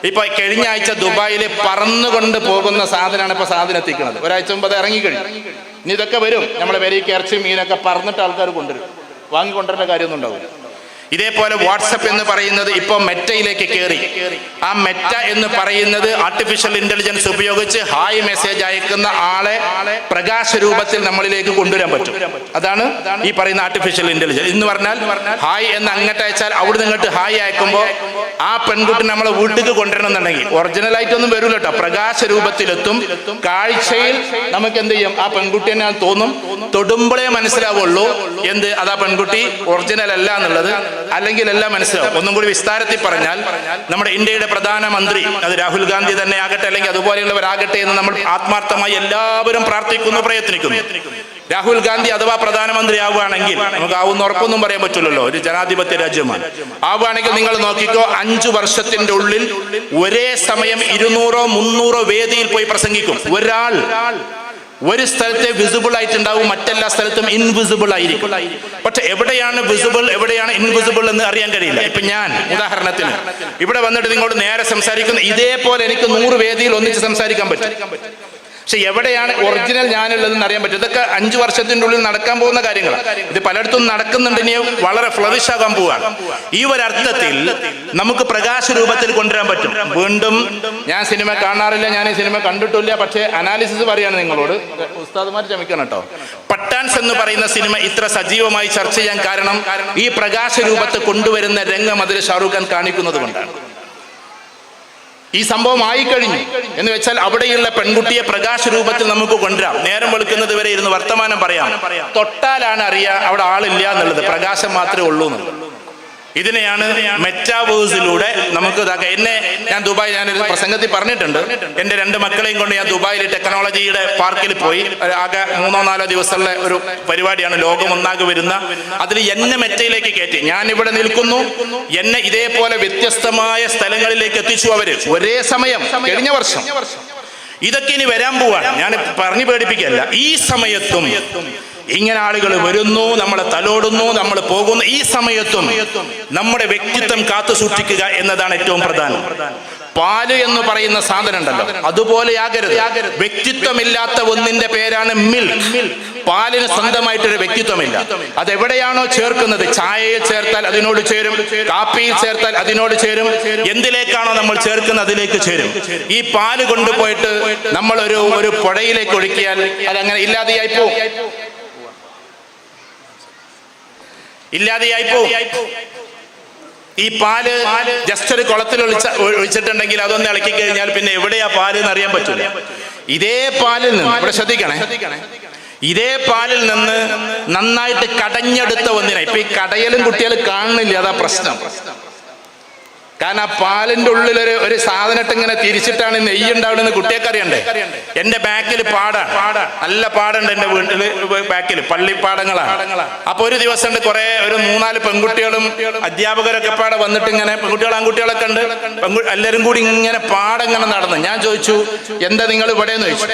A: ഇപ്പൊ കഴിഞ്ഞ ആഴ്ച ദുബായിൽ പറന്നുകൊണ്ട് പോകുന്ന സാധനമാണ് ഇപ്പൊ സാധനം എത്തിക്കുന്നത് ഒരാഴ്ച മുമ്പ് അത് ഇറങ്ങിക്കഴിഞ്ഞു. ഇനി ഇതൊക്കെ വരും. നമ്മളെ വരയ്ക്ക് ഇറച്ചി മീനൊക്കെ പറന്നിട്ട് ആൾക്കാർ കൊണ്ടുവരും. വാങ്ങിക്കൊണ്ടുവരേണ്ട കാര്യമൊന്നും ഉണ്ടാവില്ല ഇതേപോലെ വാട്സപ്പ് എന്ന് പറയുന്നത് ഇപ്പോൾ മെറ്റയിലേക്ക് കയറി ആ മെറ്റ എന്ന് പറയുന്നത് ആർട്ടിഫിഷ്യൽ ഇന്റലിജൻസ് ഉപയോഗിച്ച് ഹായ് മെസ്സേജ് അയക്കുന്ന ആളെ പ്രകാശ രൂപത്തിൽ നമ്മളിലേക്ക് കൊണ്ടുവരാൻ പറ്റും. അതാണ് ഈ പറയുന്ന ആർട്ടിഫിഷ്യൽ ഇന്റലിജൻസ് എന്ന് പറഞ്ഞാൽ ഹായ് എന്ന് അങ്ങോട്ട് അയച്ചാൽ അവിടെ നിങ്ങോട്ട് ഹായ് അയക്കുമ്പോൾ ആ പെൺകുട്ടി നമ്മളെ വീട്ടിലേക്ക് കൊണ്ടുവരണം എന്നുണ്ടെങ്കിൽ ഒറിജിനൽ ആയിട്ടൊന്നും വരൂല കേട്ടോ. പ്രകാശ രൂപത്തിലെത്തും. കാഴ്ചയിൽ നമുക്ക് എന്ത് ചെയ്യും? ആ പെൺകുട്ടി തന്നെ തോന്നും. തൊടുമ്പോഴേ മനസ്സിലാവുള്ളൂ. എന്ത്? അതാ പെൺകുട്ടി ഒറിജിനൽ അല്ല എന്നുള്ളത്. അല്ലെങ്കിൽ എല്ലാം മനസ്സിലാവും. ഒന്നും കൂടി വിസ്താരത്തിൽ പറഞ്ഞാൽ നമ്മുടെ ഇന്ത്യയുടെ പ്രധാനമന്ത്രി അത് രാഹുൽ ഗാന്ധി തന്നെ ആകട്ടെ അല്ലെങ്കിൽ അതുപോലെയുള്ളവരാകട്ടെ എന്ന് നമ്മൾ ആത്മാർത്ഥമായി എല്ലാവരും പ്രാർത്ഥിക്കുന്നു പ്രയത്നിക്കുന്നു. രാഹുൽ ഗാന്ധി അഥവാ പ്രധാനമന്ത്രി ആവുകയാണെങ്കിൽ നമുക്ക് ആവുന്ന ഉറപ്പൊന്നും പറയാൻ പറ്റില്ലല്ലോ. ഒരു ജനാധിപത്യ രാജ്യമാണ്. ആവുകയാണെങ്കിൽ നിങ്ങൾ നോക്കിക്കോ അഞ്ചു വർഷത്തിന്റെ ഉള്ളിൽ ഒരേ സമയം ഇരുന്നൂറോ മുന്നൂറോ വേദിയിൽ പോയി പ്രസംഗിക്കും. ഒരാൾ ഒരു സ്ഥലത്തെ വിസിബിൾ ആയിട്ടുണ്ടാവും മറ്റെല്ലാ സ്ഥലത്തും ഇൻവിസിബിൾ ആയിരിക്കും. പക്ഷെ എവിടെയാണ് വിസിബിൾ എവിടെയാണ് ഇൻവിസിബിൾ എന്ന് അറിയാൻ കഴിയില്ല. ഇപ്പൊ ഞാൻ ഉദാഹരണത്തിന് ഇവിടെ വന്നിട്ട് നിങ്ങളോട് നേരെ സംസാരിക്കുന്നു. ഇതേപോലെ എനിക്ക് നൂറ് വേദിയിൽ ഒന്നിച്ച് സംസാരിക്കാൻ പറ്റും. പക്ഷെ എവിടെയാണ് ഒറിജിനൽ ഞാനുള്ളതെന്ന് അറിയാൻ പറ്റും ഇതൊക്കെ അഞ്ചു വർഷത്തിന്റെ ഉള്ളിൽ നടക്കാൻ പോകുന്ന കാര്യങ്ങളാണ്. ഇത് പലയിടത്തും നടക്കുന്നുണ്ട് വളരെ ഫ്ലറിഷ് ആകാൻ പോവാണ്. ഈ ഒരർത്ഥത്തിൽ നമുക്ക് പ്രകാശ രൂപത്തിൽ കൊണ്ടുവരാൻ പറ്റും. വീണ്ടും ഞാൻ സിനിമ കാണാറില്ല ഞാൻ ഈ സിനിമ കണ്ടിട്ടില്ല. പക്ഷേ അനാലിസിസ് പറയാണ് നിങ്ങളോട്. ഉസ്താദുമാർ ക്ഷമിക്കണം കേട്ടോ. പട്ടാൻസ് എന്ന് പറയുന്ന സിനിമ ഇത്ര സജീവമായി ചർച്ച ചെയ്യാൻ കാരണം ഈ പ്രകാശ രൂപത്തെ കൊണ്ടുവരുന്ന രംഗം അതിൽ ഷാറൂഖ് ഖാൻ കാണിക്കുന്നത് കൊണ്ടാണ്. ഈ സംഭവം ആയിക്കഴിഞ്ഞു എന്ന് വെച്ചാൽ അവിടെയുള്ള പെൺകുട്ടിയെ പ്രകാശ രൂപത്തിൽ നമുക്ക് കൊണ്ടുവരാം. നേരം വെളുക്കുന്നത് വരെ ഇരുന്ന് വർത്തമാനം പറയാം. തൊട്ടാലാണ് അറിയാ അവിടെ ആളില്ല എന്നുള്ളത്. പ്രകാശം മാത്രമേ ഉള്ളൂ എന്നുള്ളത്. ഇതിനെയാണ് മെറ്റാവേഴ്സിലൂടെ നമുക്ക് ഇതാക്കാം എന്നെ ഞാൻ ദുബായ് ഞാനൊരു പ്രസംഗത്തിൽ പറഞ്ഞിട്ടുണ്ട്. എന്റെ രണ്ട് മക്കളെയും കൊണ്ട് ഞാൻ ദുബായിൽ ടെക്നോളജിയുടെ പാർക്കിൽ പോയി. ആകെ മൂന്നോ നാലോ ദിവസമുള്ള ഒരു പരിപാടിയാണ് ലോകം ഒന്നാകെ വരുന്ന അതിൽ എന്നെ മെറ്റയിലേക്ക് കയറ്റി. ഞാൻ ഇവിടെ നിൽക്കുന്നു. എന്നെ ഇതേപോലെ വ്യത്യസ്തമായ സ്ഥലങ്ങളിലേക്ക് എത്തിച്ചു അവർ. ഒരേ സമയം. കഴിഞ്ഞ വർഷം. ഇതൊക്കെ ഇനി വരാൻ പോവാണ്. ഞാൻ പറഞ്ഞു പേടിപ്പിക്കല്ല ഈ സമയത്തും ഇങ്ങനെ ആളുകൾ വരുന്നു നമ്മളെ തലോടുന്നു നമ്മൾ പോകുന്നു. ഈ സമയത്തും നമ്മുടെ വ്യക്തിത്വം കാത്തു സൂക്ഷിക്കുക എന്നതാണ് ഏറ്റവും പ്രധാനം. പാൽ എന്ന് പറയുന്ന സാധനം ഉണ്ടല്ലോ. അതുപോലെ ആകരുത് വ്യക്തിത്വമില്ലാത്ത ഒന്നിന്റെ പേരാണ് മിൽക്ക്. പാലിന് സ്വന്തമായിട്ടൊരു വ്യക്തിത്വമില്ല. അതെവിടെയാണോ ചേർക്കുന്നത്? ചായയിൽ ചേർത്താൽ അതിനോട് ചേരും കാപ്പിയിൽ ചേർത്താൽ അതിനോട് ചേരും. എന്തിലേക്കാണോ നമ്മൾ ചേർക്കുന്നത് അതിലേക്ക് ചേരും. ഈ പാൽ കൊണ്ടുപോയിട്ട് നമ്മൾ ഒരു ഒരു പുഴയിലേക്ക് ഒഴുക്കിയാൽ അതങ്ങനെ ഇല്ലാതെയായി പോകും ഇല്ലാതെയായി പോകും ഈ പാൽ ജസ്റ്റ് ഒരു കുളത്തിൽ ഒഴിച്ച ഒഴിച്ചിട്ടുണ്ടെങ്കിൽ അതൊന്ന് ഇളക്കി കഴിഞ്ഞാൽ പിന്നെ എവിടെയാ പാൽ എന്ന് അറിയാൻ പറ്റില്ല ഇതേ പാലിൽ നിന്ന് ഇവിടെ ശ്രദ്ധിക്കണേ. ഇതേ പാലിൽ നിന്ന് നന്നായിട്ട് കടഞ്ഞെടുത്ത ഒന്നിനെ. ഇപ്പൊ ഈ കടയലും കുട്ടികൾ കാണുന്നില്ല അതാ പ്രശ്നം. കാരണം ആ പാലിന്റെ ഉള്ളിൽ ഒരു ഒരു സാധനട്ട് ഇങ്ങനെ തിരിച്ചിട്ടാണ് നെയ്യ് ഉണ്ടാവുന്നത് കുട്ടിയൊക്കെ അറിയണ്ടേ എന്റെ ബാക്കിൽ പാടാണ് നല്ല പാടുണ്ട് എന്റെ വീട്ടിൽ ബാക്കിൽ പള്ളിപ്പാടങ്ങളാണ് അപ്പൊ ഒരു ദിവസം ഉണ്ട് കുറെ ഒരു മൂന്നാൽ പെൺകുട്ടികളും അധ്യാപകരൊക്കെ പാടെ വന്നിട്ട് ഇങ്ങനെ പെൺകുട്ടികൾ ആൺകുട്ടികളൊക്കെ ഉണ്ട്. എല്ലാവരും കൂടി ഇങ്ങനെ പാടങ്ങനെ നടന്നു. ഞാൻ ചോദിച്ചു എന്താ നിങ്ങൾ ഇവിടെ ചോദിച്ചു?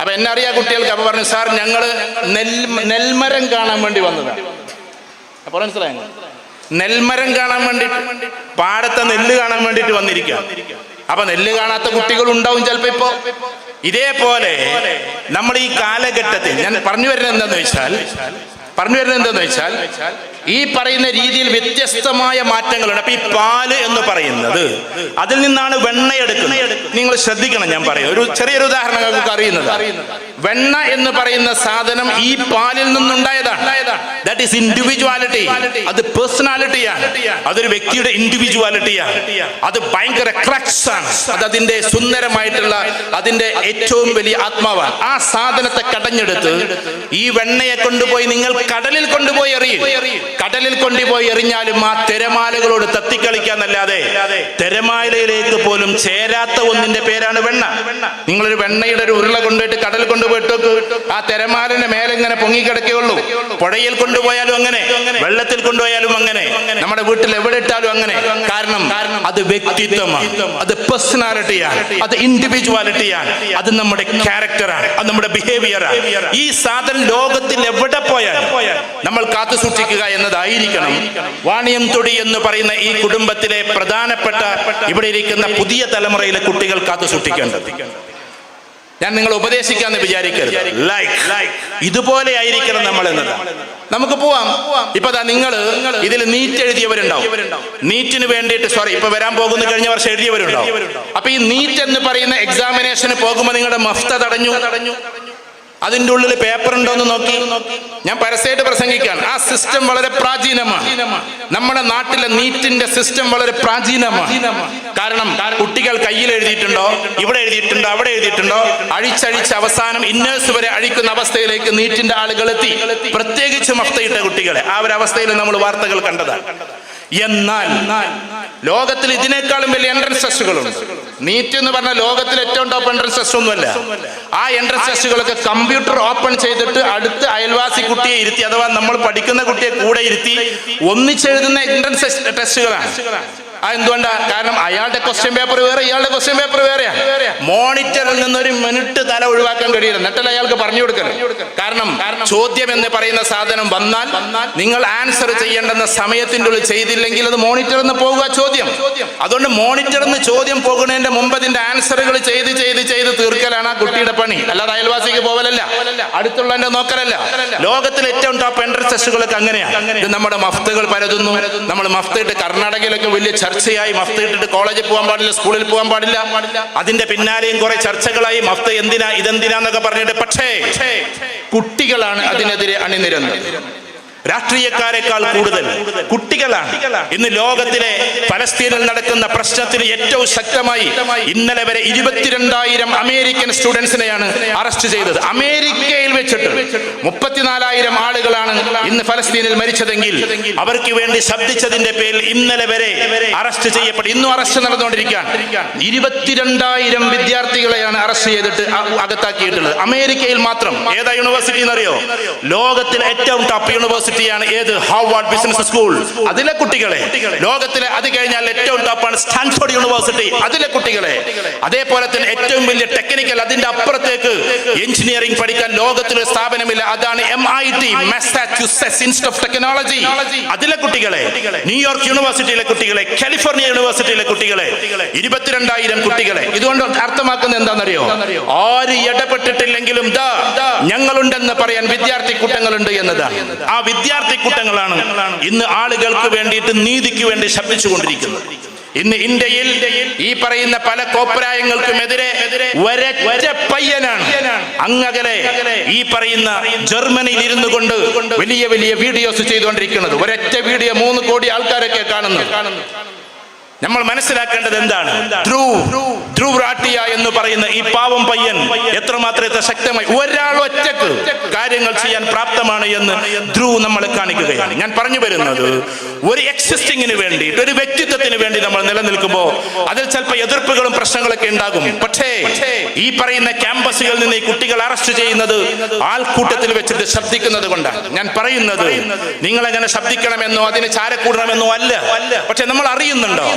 A: അപ്പൊ എന്നെ അറിയാ കുട്ടികൾക്ക്. അപ്പൊ പറഞ്ഞു സാർ ഞങ്ങൾ നെൽ നെൽമരം കാണാൻ വേണ്ടി വന്നതാണ് അപ്പൊ മനസ്സിലായോ? നെൽമരം കാണാൻ വേണ്ടിട്ട് പാടത്തെ നെല്ല് കാണാൻ വേണ്ടിട്ട് വന്നിരിക്കുക അപ്പൊ നെല്ല് കാണാത്ത കുട്ടികൾ ഉണ്ടാവും ചിലപ്പോ ഇപ്പോ. ഇതേപോലെ നമ്മൾ ഈ കാലഘട്ടത്തിൽ ഞാൻ പറഞ്ഞു വരുന്നത് എന്താന്ന് വെച്ചാൽ പറഞ്ഞു വരുന്നത് എന്താന്ന് വെച്ചാൽ ഈ പറയുന്ന രീതിയിൽ വ്യത്യസ്തമായ മാറ്റങ്ങളുണ്ട്. അപ്പൊ ഈ പാൽ എന്ന് പറയുന്നത് അതിൽ നിന്നാണ് വെണ്ണയെടുക്കുന്നത്. നിങ്ങൾ ശ്രദ്ധിക്കണം ഞാൻ പറയാം ഒരു ചെറിയൊരു ഉദാഹരണം നിങ്ങൾക്ക് അറിയുന്നത് വെണ്ണ എന്ന് പറയുന്ന സാധനം ഈ പാലിൽ നിന്നുണ്ടായതാണ്. ദാറ്റ് ഈസ് ഇൻഡിവിജ്വാലിറ്റി അത് പേഴ്സണാലിറ്റിയാണ് അതൊരു വ്യക്തിയുടെ ഇൻഡിവിജ്വാലിറ്റിയാണ് അത് ഭയങ്കര ക്രക്സ് ആണ്. അത് അതിന്റെ സുന്ദരമായിട്ടുള്ള അതിന്റെ ഏറ്റവും വലിയ ആത്മാവാണ്. ആ സാധനത്തെ കടഞ്ഞെടുത്ത് ഈ വെണ്ണയെ കൊണ്ടുപോയി നിങ്ങൾ കടലിൽ കൊണ്ടുപോയി എറിയും. കടലിൽ കൊണ്ടുപോയി എറിഞ്ഞാലും ആ തിരമാലകളോട് തത്തിക്കളിക്കാന്നല്ലാതെ തിരമാലയിലേക്ക് പോലും ചേരാത്ത ഒന്നിന്റെ പേരാണ് വെണ്ണ. നിങ്ങളൊരു വെണ്ണയുടെ ഒരു ഉരുള കൊണ്ടുപോയിട്ട് കടൽ കൊണ്ടുപോയിട്ട് നോക്ക്. ആ തിരമാലിന്റെ മേലെ ഇങ്ങനെ പൊങ്ങിക്കിടക്കുകയുള്ളൂ. പുഴയിൽ കൊണ്ടുപോയാലും അങ്ങനെ വെള്ളത്തിൽ കൊണ്ടുപോയാലും അങ്ങനെ നമ്മുടെ വീട്ടിൽ എവിടെ ഇട്ടാലും അങ്ങനെ. കാരണം അത് വ്യക്തിത്വമാണ്. അത് പേഴ്സണാലിറ്റിയാണ് അത് ഇൻഡിവിജ്വാലിറ്റിയാണ് അത് നമ്മുടെ ക്യാരക്ടറാണ് അത് നമ്മുടെ ബിഹേവിയറാണ് ഈ സാധനം ലോകത്തിൽ എവിടെ പോയാൽ നമ്മൾ കാത്തു സൂക്ഷിക്കുക എന്നതായിരിക്കണം. വാണിയം തൊടി എന്ന് പറയുന്ന ഈ കുടുംബത്തിലെ പ്രധാനപ്പെട്ട ഇവിടെ ഇരിക്കുന്ന പുതിയ തലമുറയിലെ കുട്ടികൾ കാത്തു സൂക്ഷിക്കേണ്ടത്. ഞാൻ നിങ്ങൾ ഉപദേശിക്കാന്ന് വിചാരിക്കരുത്. ലൈക്ക് ലൈക്ക് ഇതുപോലെ ആയിരിക്കണം നമ്മൾ എന്നത്. നമുക്ക് പോവാം. ഇപ്പൊ നിങ്ങൾ ഇതിൽ നീറ്റ് എഴുതിയവരുണ്ടാവും. നീറ്റിന് വേണ്ടിയിട്ട് സോറി ഇപ്പൊ വരാൻ പോകുന്ന കഴിഞ്ഞ വർഷം എഴുതിയവരുണ്ടാവും. അപ്പൊ ഈ നീറ്റ് എന്ന് പറയുന്ന എക്സാമിനേഷന് പോകുമ്പോൾ നിങ്ങളുടെ മഫ്ത തടഞ്ഞു തടഞ്ഞു. അതിന്റെ ഉള്ളിൽ പേപ്പർ ഉണ്ടോ എന്ന് നോക്കി. ഞാൻ പരസ്യമായിട്ട് പ്രസംഗിക്കുകയാണ്. ആ സിസ്റ്റം വളരെ പ്രാചീനമാണ്. നമ്മുടെ നാട്ടിലെ നീറ്റിന്റെ സിസ്റ്റം വളരെ പ്രാചീനമാണ്. കാരണം കുട്ടികൾ കയ്യിൽ എഴുതിയിട്ടുണ്ടോ? ഇവിടെ എഴുതിയിട്ടുണ്ടോ? അവിടെ എഴുതിയിട്ടുണ്ടോ? അഴിച്ചഴിച്ച് അവസാനം ഇന്നേഴ്സ് വരെ അഴിക്കുന്ന അവസ്ഥയിലേക്ക് നീറ്റിന്റെ ആളുകൾ എത്തി. പ്രത്യേകിച്ച് മഫ്തയിട്ട കുട്ടികളെ. ആ ഒരു അവസ്ഥയിൽ നമ്മൾ വാർത്തകൾ കണ്ടതാണ്. എന്നാൽ ലോകത്തിൽ ഇതിനേക്കാളും വലിയ എൻട്രൻസ് ടെസ്റ്റുകളുണ്ട് നീറ്റ് എന്ന് പറഞ്ഞ ലോകത്തിൽ ഏറ്റവും ടോപ്പ് എൻട്രൻസ് ടെസ്റ്റ് ഒന്നുമല്ല. ആ എൻട്രൻസ് ടെസ്റ്റുകളൊക്കെ കമ്പ്യൂട്ടർ ഓപ്പൺ ചെയ്തിട്ട് അടുത്ത് അയൽവാസി കുട്ടിയെ ഇരുത്തി അഥവാ നമ്മൾ പഠിക്കുന്ന കുട്ടിയെ കൂടെ ഇരുത്തി ഒന്നിച്ചെഴുതുന്ന എൻട്രൻസ് ടെസ്റ്റുകളാണ് ആ എന്തുകൊണ്ടാ? കാരണം അയാളുടെ ക്വസ്റ്റ്യൻ പേപ്പർ വേറെ ഇയാളുടെ ക്വസ്റ്റ്യൻ പേപ്പർ വേറെയാ. മോണിറ്ററിൽ നിന്ന് ഒരു മിനിറ്റ് തല ഒഴിവാക്കാൻ കഴിയില്ല. എന്നിട്ടല്ല അയാൾക്ക് പറഞ്ഞു കൊടുക്കണം കാരണം ചോദ്യം എന്ന് പറയുന്ന സാധനം വന്നാൽ നിങ്ങൾ ആൻസർ ചെയ്യേണ്ടെന്ന സമയത്തിന്റെ ഉള്ളിൽ ചെയ്തില്ലെങ്കിൽ അത് മോണിറ്ററിൽ നിന്ന് പോകുക ചോദ്യം. അതുകൊണ്ട് മോണിറ്ററിൽ നിന്ന് ചോദ്യം പോകുന്നതിന്റെ മുമ്പ് അതിന്റെ ആൻസറുകൾ ചെയ്ത് ചെയ്ത് തീർക്കലാണ് ആ കുട്ടിയുടെ പണി. അല്ലാതെ അയൽവാസിക്ക് പോവലല്ല. അടുത്തുള്ളതിന്റെ നോക്കലല്ല. ലോകത്തിൽ ഏറ്റവും ടോപ്പ് എൻട്രൻസ് ടെസ്റ്റുകളൊക്കെ അങ്ങനെയാണ് ഇത് നമ്മുടെ മഫ്തകൾ പരതുന്നു. നമ്മൾ മഫ്തയിട്ട് കർണാടകയിലൊക്കെ വലിയ ചർച്ചയായി. മഫ്തിട്ടിട്ട് കോളേജിൽ പോകാൻ പാടില്ല സ്കൂളിൽ പോകാൻ പാടില്ല. അതിന്റെ പിന്നാലെയും കുറെ ചർച്ചകളായി മഫ്ത എന്തിനാ ഇതെന്തിനാന്നൊക്കെ പറഞ്ഞിട്ട് പക്ഷേ കുട്ടികളാണ് അതിനെതിരെ അണിനിരുന്നത്. രാഷ്ട്രീയക്കാരെക്കാൾ കൂടുതൽ കുട്ടികളാണ്. ഇന്ന് ലോകത്തിലെ പലസ്തീനിൽ നടക്കുന്ന പ്രശ്നത്തിന് ഏറ്റവും ശക്തമായി ഇന്നലെ വരെ ഇരുപത്തിരണ്ടായിരം അമേരിക്കൻ സ്റ്റുഡൻസിനെയാണ് അറസ്റ്റ് ചെയ്തത്. അമേരിക്കയിൽ വെച്ചിട്ട് മുപ്പത്തിനാലായിരം ആളുകളാണ് ഇന്ന് ഫലസ്തീനിൽ മരിച്ചതെങ്കിൽ അവർക്ക് വേണ്ടി ശബ്ദിച്ചതിന്റെ പേരിൽ ഇന്നലെ വരെ അറസ്റ്റ് ചെയ്യപ്പെട്ടു. ഇന്നും അറസ്റ്റ് നടന്നുകൊണ്ടിരിക്കുകയാണ്. ഇരുപത്തിരണ്ടായിരം വിദ്യാർത്ഥികളെയാണ് അറസ്റ്റ് ചെയ്തിട്ട് അകത്താക്കിയിട്ടുള്ളത്. അമേരിക്കയിൽ മാത്രം. ഏതാ യൂണിവേഴ്സിറ്റി എന്നറിയോ? ലോകത്തിലെ ഏറ്റവും ടോപ്പ് യൂണിവേഴ്സിറ്റിയാണ് ഏത്? ഹാർവാർഡ് ബിസിനസ് സ്കൂൾ അതിലെ കുട്ടികളെ. ലോകത്തിലെ അത് കഴിഞ്ഞാൽ ഏറ്റവും ടോപ്പാണ് സ്റ്റാൻഫോർഡ് യൂണിവേഴ്സിറ്റി അതിലെ കുട്ടികളെ. അതേപോലെ തന്നെ ഏറ്റവും വലിയ ടെക്നിക്കൽ അതിന്റെ അപ്പുറത്തേക്ക് എഞ്ചിനീയറിംഗ് പഠിക്കാൻ ലോകത്തിലെ സ്ഥാപനമില്ല. അതാണ് M I T Massachusetts institute of technology അതിലെ കുട്ടികളെ ന്യൂയോർക്ക് യൂണിവേഴ്സിറ്റിയിലെ കുട്ടികളെ കാലിഫോർണിയ യൂണിവേഴ്സിറ്റിയിലെ കുട്ടികളെ ഇരുപത്തിരണ്ടായിരം കുട്ടികളെ. ഇതുകൊണ്ട് അർത്ഥമാക്കുന്നത് എന്താണെന്നറിയോ? ആര് ഇടപെട്ടിട്ടില്ലെങ്കിലും ഞങ്ങളുണ്ടെന്ന് പറയാൻ വിദ്യാർത്ഥി കൂട്ടങ്ങളുണ്ട് എന്നതാണ്. ആ വിദ്യാർത്ഥി കൂട്ടങ്ങളാണ്. ഇന്ന് ആളുകൾക്ക് വേണ്ടിയിട്ട് നീതിക്ക് വേണ്ടി ശബ്ദിച്ചുകൊണ്ടിരിക്കുന്നത് ഇന്ന് ഇന്ത്യയിൽ ഈ പറയുന്ന പല കോപ്രായങ്ങൾക്കുമെതിരെ വരച്ച പയ്യനാണ്. അങ്ങകലെ ഈ പറയുന്ന ജർമ്മനിയിൽ ഇരുന്നു കൊണ്ട് വലിയ വലിയ വീഡിയോസ് ചെയ്തുകൊണ്ടിരിക്കുന്നത്. ഒരൊറ്റ വീഡിയോ മൂന്ന് കോടി ആൾക്കാരൊക്കെ കാണുന്നു. നമ്മൾ മനസ്സിലാക്കേണ്ടത് എന്താണ്? ധ്രുവ്. ധ്രുവ്. റാട്ടിയ എന്ന് പറയുന്ന ഈ പാവം പയ്യൻ എത്രമാത്രത്തെ എത്ര ശക്തമായി ഒരാൾ ഒറ്റയ്ക്ക് കാര്യങ്ങൾ ചെയ്യാൻ പ്രാപ്തമാണ് എന്ന് ധ്രുവ് നമ്മൾ കാണിക്കുകയാണ്. ഞാൻ പറഞ്ഞു വരുന്നത് ഒരു എക്സിസ്റ്റിങ്ങിന് വേണ്ടി ഒരു വ്യക്തിത്വത്തിന് വേണ്ടി നമ്മൾ നിലനിൽക്കുമ്പോൾ അതിൽ ചിലപ്പോൾ എതിർപ്പുകളും പ്രശ്നങ്ങളൊക്കെ ഉണ്ടാകും. പക്ഷേ ഈ പറയുന്ന ക്യാമ്പസുകളിൽ നിന്ന് ഈ കുട്ടികൾ അറസ്റ്റ് ചെയ്യുന്നത് ആൾക്കൂട്ടത്തിൽ വെച്ചിട്ട് ശബ്ദിക്കുന്നത് കൊണ്ടാണ്. ഞാൻ പറയുന്നത് നിങ്ങൾ എങ്ങനെ ശബ്ദിക്കണമെന്നോ അതിനെ ചാരക്കൂടണമെന്നോ അല്ല. പക്ഷെ നമ്മൾ അറിയുന്നുണ്ടോ.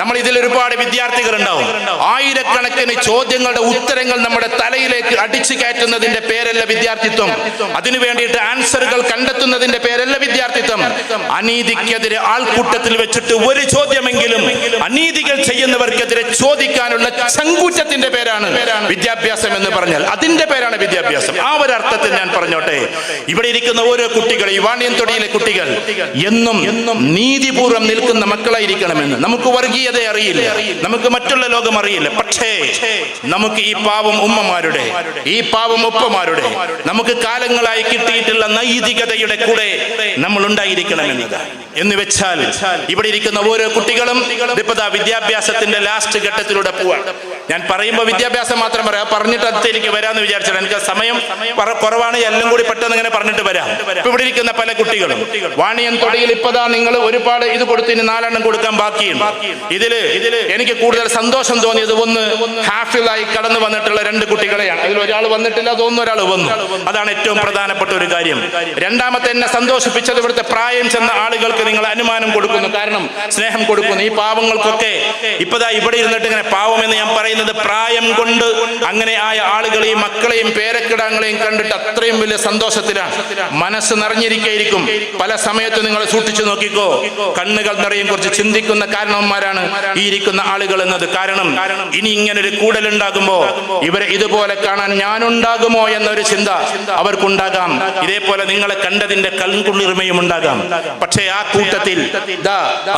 A: നമ്മൾ ഇതിൽ ഒരുപാട് വിദ്യാർത്ഥികൾ ഉണ്ടാവും ആയിരക്കണക്കിന് ചോദ്യങ്ങളുടെ ഉത്തരങ്ങൾ നമ്മുടെ തലയിലേക്ക് അടിച്ചു കയറ്റുന്നതിന്റെ പേരല്ല വിദ്യാർത്ഥിത്വം. അതിനു വേണ്ടിയിട്ട് ആൻസറുകൾ കണ്ടെത്തുന്നതിന്റെ പേരല്ല വിദ്യാർത്ഥിത്വം. അനീതിക്കെതിരെ ആൾക്കൂട്ടത്തിൽ വെച്ചിട്ട് ഒരു ചോദ്യമെങ്കിലും അനീതികൾ ചെയ്യുന്നവർക്കെതിരെ ചോദിക്കാനുള്ള ചങ്കൂറ്റത്തിന്റെ പേരാണ് വിദ്യാഭ്യാസം എന്ന് പറഞ്ഞാൽ. അതിന്റെ പേരാണ് വിദ്യാഭ്യാസം. ആ ഒരു അർത്ഥത്തിൽ ഞാൻ പറഞ്ഞോട്ടെ. ഇവിടെ ഇരിക്കുന്ന ഓരോ കുട്ടികൾ ഈ വാണിയൻ തൊടിയിലെ കുട്ടികൾ എന്നും എന്നും നീതിപൂർവം നിൽക്കുന്ന മക്കളായിരിക്കണമെന്ന്. നമുക്ക് വർഗീയത അറിയില്ല. നമുക്ക് മറ്റുള്ള ലോകം അറിയില്ല. പക്ഷേ നമുക്ക് ഈ പാവം ഉമ്മമാരുടെ ഈ പാവം ഒപ്പമാരുടെ നമുക്ക് കാലങ്ങളായി കിട്ടിയിട്ടുള്ള നൈതികതയുടെ കൂടെ നമ്മൾ ഉണ്ടായിരിക്കണം. എന്നതാണ് എന്ന് വെച്ചാൽ ഇവിടെ ഇരിക്കുന്ന ഓരോ കുട്ടികളും ഇപ്പതാ വിദ്യാഭ്യാസത്തിന്റെ ലാസ്റ്റ് ഘട്ടത്തിലൂടെ പോവാണ് ഞാൻ പറയുമ്പോൾ വിദ്യാഭ്യാസം മാത്രം പറയാം. പറഞ്ഞിട്ട് അടുത്തേക്ക് വരാമെന്ന് വിചാരിച്ചാൽ എനിക്ക് സമയം കുറവാണ്. എല്ലാം കൂടി പെട്ടെന്ന് ഇങ്ങനെ പറഞ്ഞിട്ട് വരാം. ഇവിടെ ഇരിക്കുന്ന പല കുട്ടികളും. വാണിയൻ തൊടിയിൽ ഇപ്പതാ നിങ്ങൾ ഒരുപാട് ഇത് കൊടുത്ത് ഇനി നാലെണ്ണം കൊടുക്കാൻ ബാക്കിയുണ്ട്. ഇതിൽ എനിക്ക് കൂടുതൽ സന്തോഷം തോന്നിയത് ഒന്ന് ഹാഫിലായി കടന്നു വന്നിട്ടുള്ള രണ്ട് കുട്ടികളെയാണ്. അതിൽ ഒരാൾ വന്നിട്ടില്ല തോന്നുന്നു ഒരാൾ വന്നു. അതാണ് ഏറ്റവും പ്രധാനപ്പെട്ട ഒരു കാര്യം. രണ്ടാമത്തെ എന്നെ സന്തോഷിപ്പിച്ചത് ഇവിടുത്തെ പ്രായം ചെന്ന ആളുകൾക്ക് നിങ്ങൾ അനുമാനം കൊടുക്കുന്നു. കാരണം സ്നേഹം കൊടുക്കുന്നു. ഈ പാവങ്ങൾക്കൊക്കെ ഇപ്പതാ ഇവിടെ ഇരുന്നിട്ട് ഇങ്ങനെ പാവം എന്ന് ഞാൻ പറയുന്നത് പ്രായം കൊണ്ട് അങ്ങനെ ആയ ആളുകളെയും മക്കളെയും പേരക്കിടാങ്ങളെയും കണ്ടിട്ട് അത്രയും വലിയ സന്തോഷത്തിലാണ്. മനസ്സ് നിറഞ്ഞിരിക്കും പല സമയത്തും നിങ്ങൾ സൂക്ഷിച്ചു നോക്കിക്കോ. കണ്ണുകൾ നിറയും കുറിച്ച് ചിന്തിക്കുന്ന കാരണവന്മാരാണ് ഈ ഇരിക്കുന്ന ആളുകൾ എന്നത്. കാരണം ഇനി ഇങ്ങനെ ഒരു കൂടലുണ്ടാകുമ്പോ ഇവരെ ഇതുപോലെ കാണാൻ ഞാനുണ്ടാകുമോ എന്നൊരു ചിന്ത അവർക്കുണ്ടാകാം. ഇതേപോലെ നിങ്ങളെ കണ്ടതിന്റെ കൺകുളിർമയും ഉണ്ടാകാം. പക്ഷേ ആ കൂട്ടത്തിൽ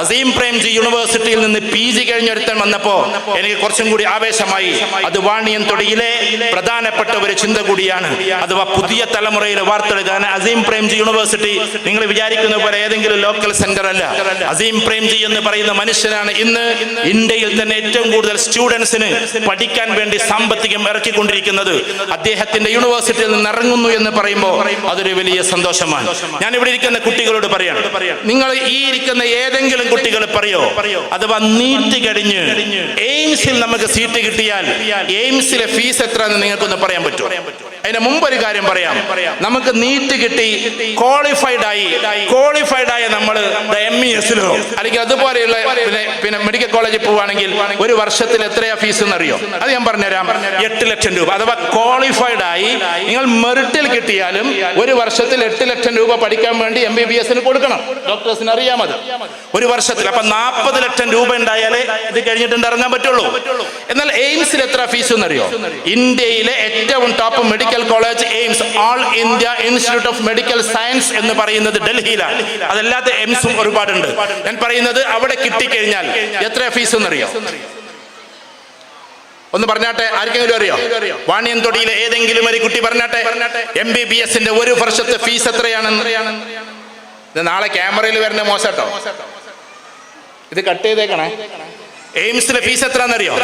A: അസീം പ്രേംജി യൂണിവേഴ്സിറ്റിയിൽ നിന്ന് പി ജി കഴിഞ്ഞൊരുത്തൻ വന്നപ്പോ എനിക്ക് കുറച്ചും കൂടി ആവേശമായി അത് വാണിയം തൊടിയിലെ പ്രധാനപ്പെട്ട ഒരു ചിന്ത കൂടിയാണ്. അഥവാ പുതിയ തലമുറയിലെ വാർത്തെടുക്കാൻ അസീം പ്രേംജി യൂണിവേഴ്സിറ്റി നിങ്ങൾ വിചാരിക്കുന്ന പോലെ ഏതെങ്കിലും ലോക്കൽ സെന്റർ അല്ല അസീം പ്രേംജി എന്ന് പറയുന്ന മനുഷ്യനാണ് ഇന്ന് ഇന്ത്യയിൽ തന്നെ ഏറ്റവും കൂടുതൽ സ്റ്റുഡൻസിന് പഠിക്കാൻ വേണ്ടി സാമ്പത്തികം ഇറക്കിക്കൊണ്ടിരിക്കുന്നത്. അദ്ദേഹത്തിന്റെ യൂണിവേഴ്സിറ്റിയിൽ നിന്ന് ഇറങ്ങുന്നു എന്ന് പറയുമ്പോൾ അതൊരു വലിയ സന്തോഷമാണ്. ഞാൻ ഇവിടെ ഇരിക്കുന്ന കുട്ടികളോട് പറയാം നിങ്ങൾ ഈ ഇരിക്കുന്ന ഏതെങ്കിലും കുട്ടികൾ പറയോ? അഥവാ നീറ്റ് കഴിഞ്ഞ് എയിംസിൽ നമുക്ക് സീറ്റ് കിട്ടിയാൽ എയിംസിലെ ഫീസ് എത്ര എന്ന് നിങ്ങൾക്കൊന്ന് പറയാൻ പറ്റുമോ? അതിന് മുമ്പ് ഒരു കാര്യം പറയാം. നമുക്ക് നീറ്റ് കിട്ടി ക്വാളിഫൈഡ് ആയി. ക്വാളിഫൈഡ് ആയ. നമ്മൾ എം ഇ എസിലോ അല്ലെങ്കിൽ അതുപോലെയുള്ള പിന്നെ മെഡിക്കൽ കോളേജിൽ പോവുകയാണെങ്കിൽ ഒരു വർഷത്തിൽ എത്രയാ ഫീസ് എന്നറിയോ? അത് ഞാൻ പറഞ്ഞുതരാം. എട്ട് ലക്ഷം രൂപ അഥവാ ക്വാളിഫൈഡ് ആയി നിങ്ങൾ മെറിറ്റിൽ കിട്ടിയാലും ഒരു വർഷത്തിൽ എട്ട് ലക്ഷം രൂപ പഠിക്കാൻ വേണ്ടി എം ബി ബി എസിന് കൊടുക്കണം. ഡോക്ടേഴ്സിന് അറിയാം അത് ഒരു വർഷത്തിൽ. അപ്പൊ നാൽപ്പത് ലക്ഷം രൂപ ഉണ്ടായാലേ ഇത് കഴിഞ്ഞിട്ട് ഇറങ്ങാൻ പറ്റുള്ളൂ? എന്നാൽ എയിംസിൽ എത്ര ഫീസ് എന്നറിയോ? ഇന്ത്യയിലെ ഏറ്റവും top medical college AIIMS all India institute of medical science എന്ന് പറയുന്നത് ഡൽഹിയിലാണ്. അതല്ലാത്ത എയിംസും ഒരുപാടുണ്ട്. ഞാൻ പറയുന്നത് അവിടെ കിട്ടിക്കഴിഞ്ഞാൽ എത്ര ഫീസ് എന്നറിയോ? ഒന്ന് പറഞ്ഞാട്ടെ ആർക്കെങ്കിലും അറിയോ? വാണിയൻ തൊടിയിലെ ഏതെങ്കിലും ഒരു കുട്ടി പറഞ്ഞാട്ടെ എം ബി ബി എസിന്റെ ഒരു വർഷത്തെ ഫീസ് എത്രയാണെന്ന് നാളെ ക്യാമറയിൽ വരണ മോശട്ടോ. ഇത് കട്ട് ചെയ്തേക്കണേ. എയിംസിലെ ഫീസ് എത്രയാണെന്നറിയോ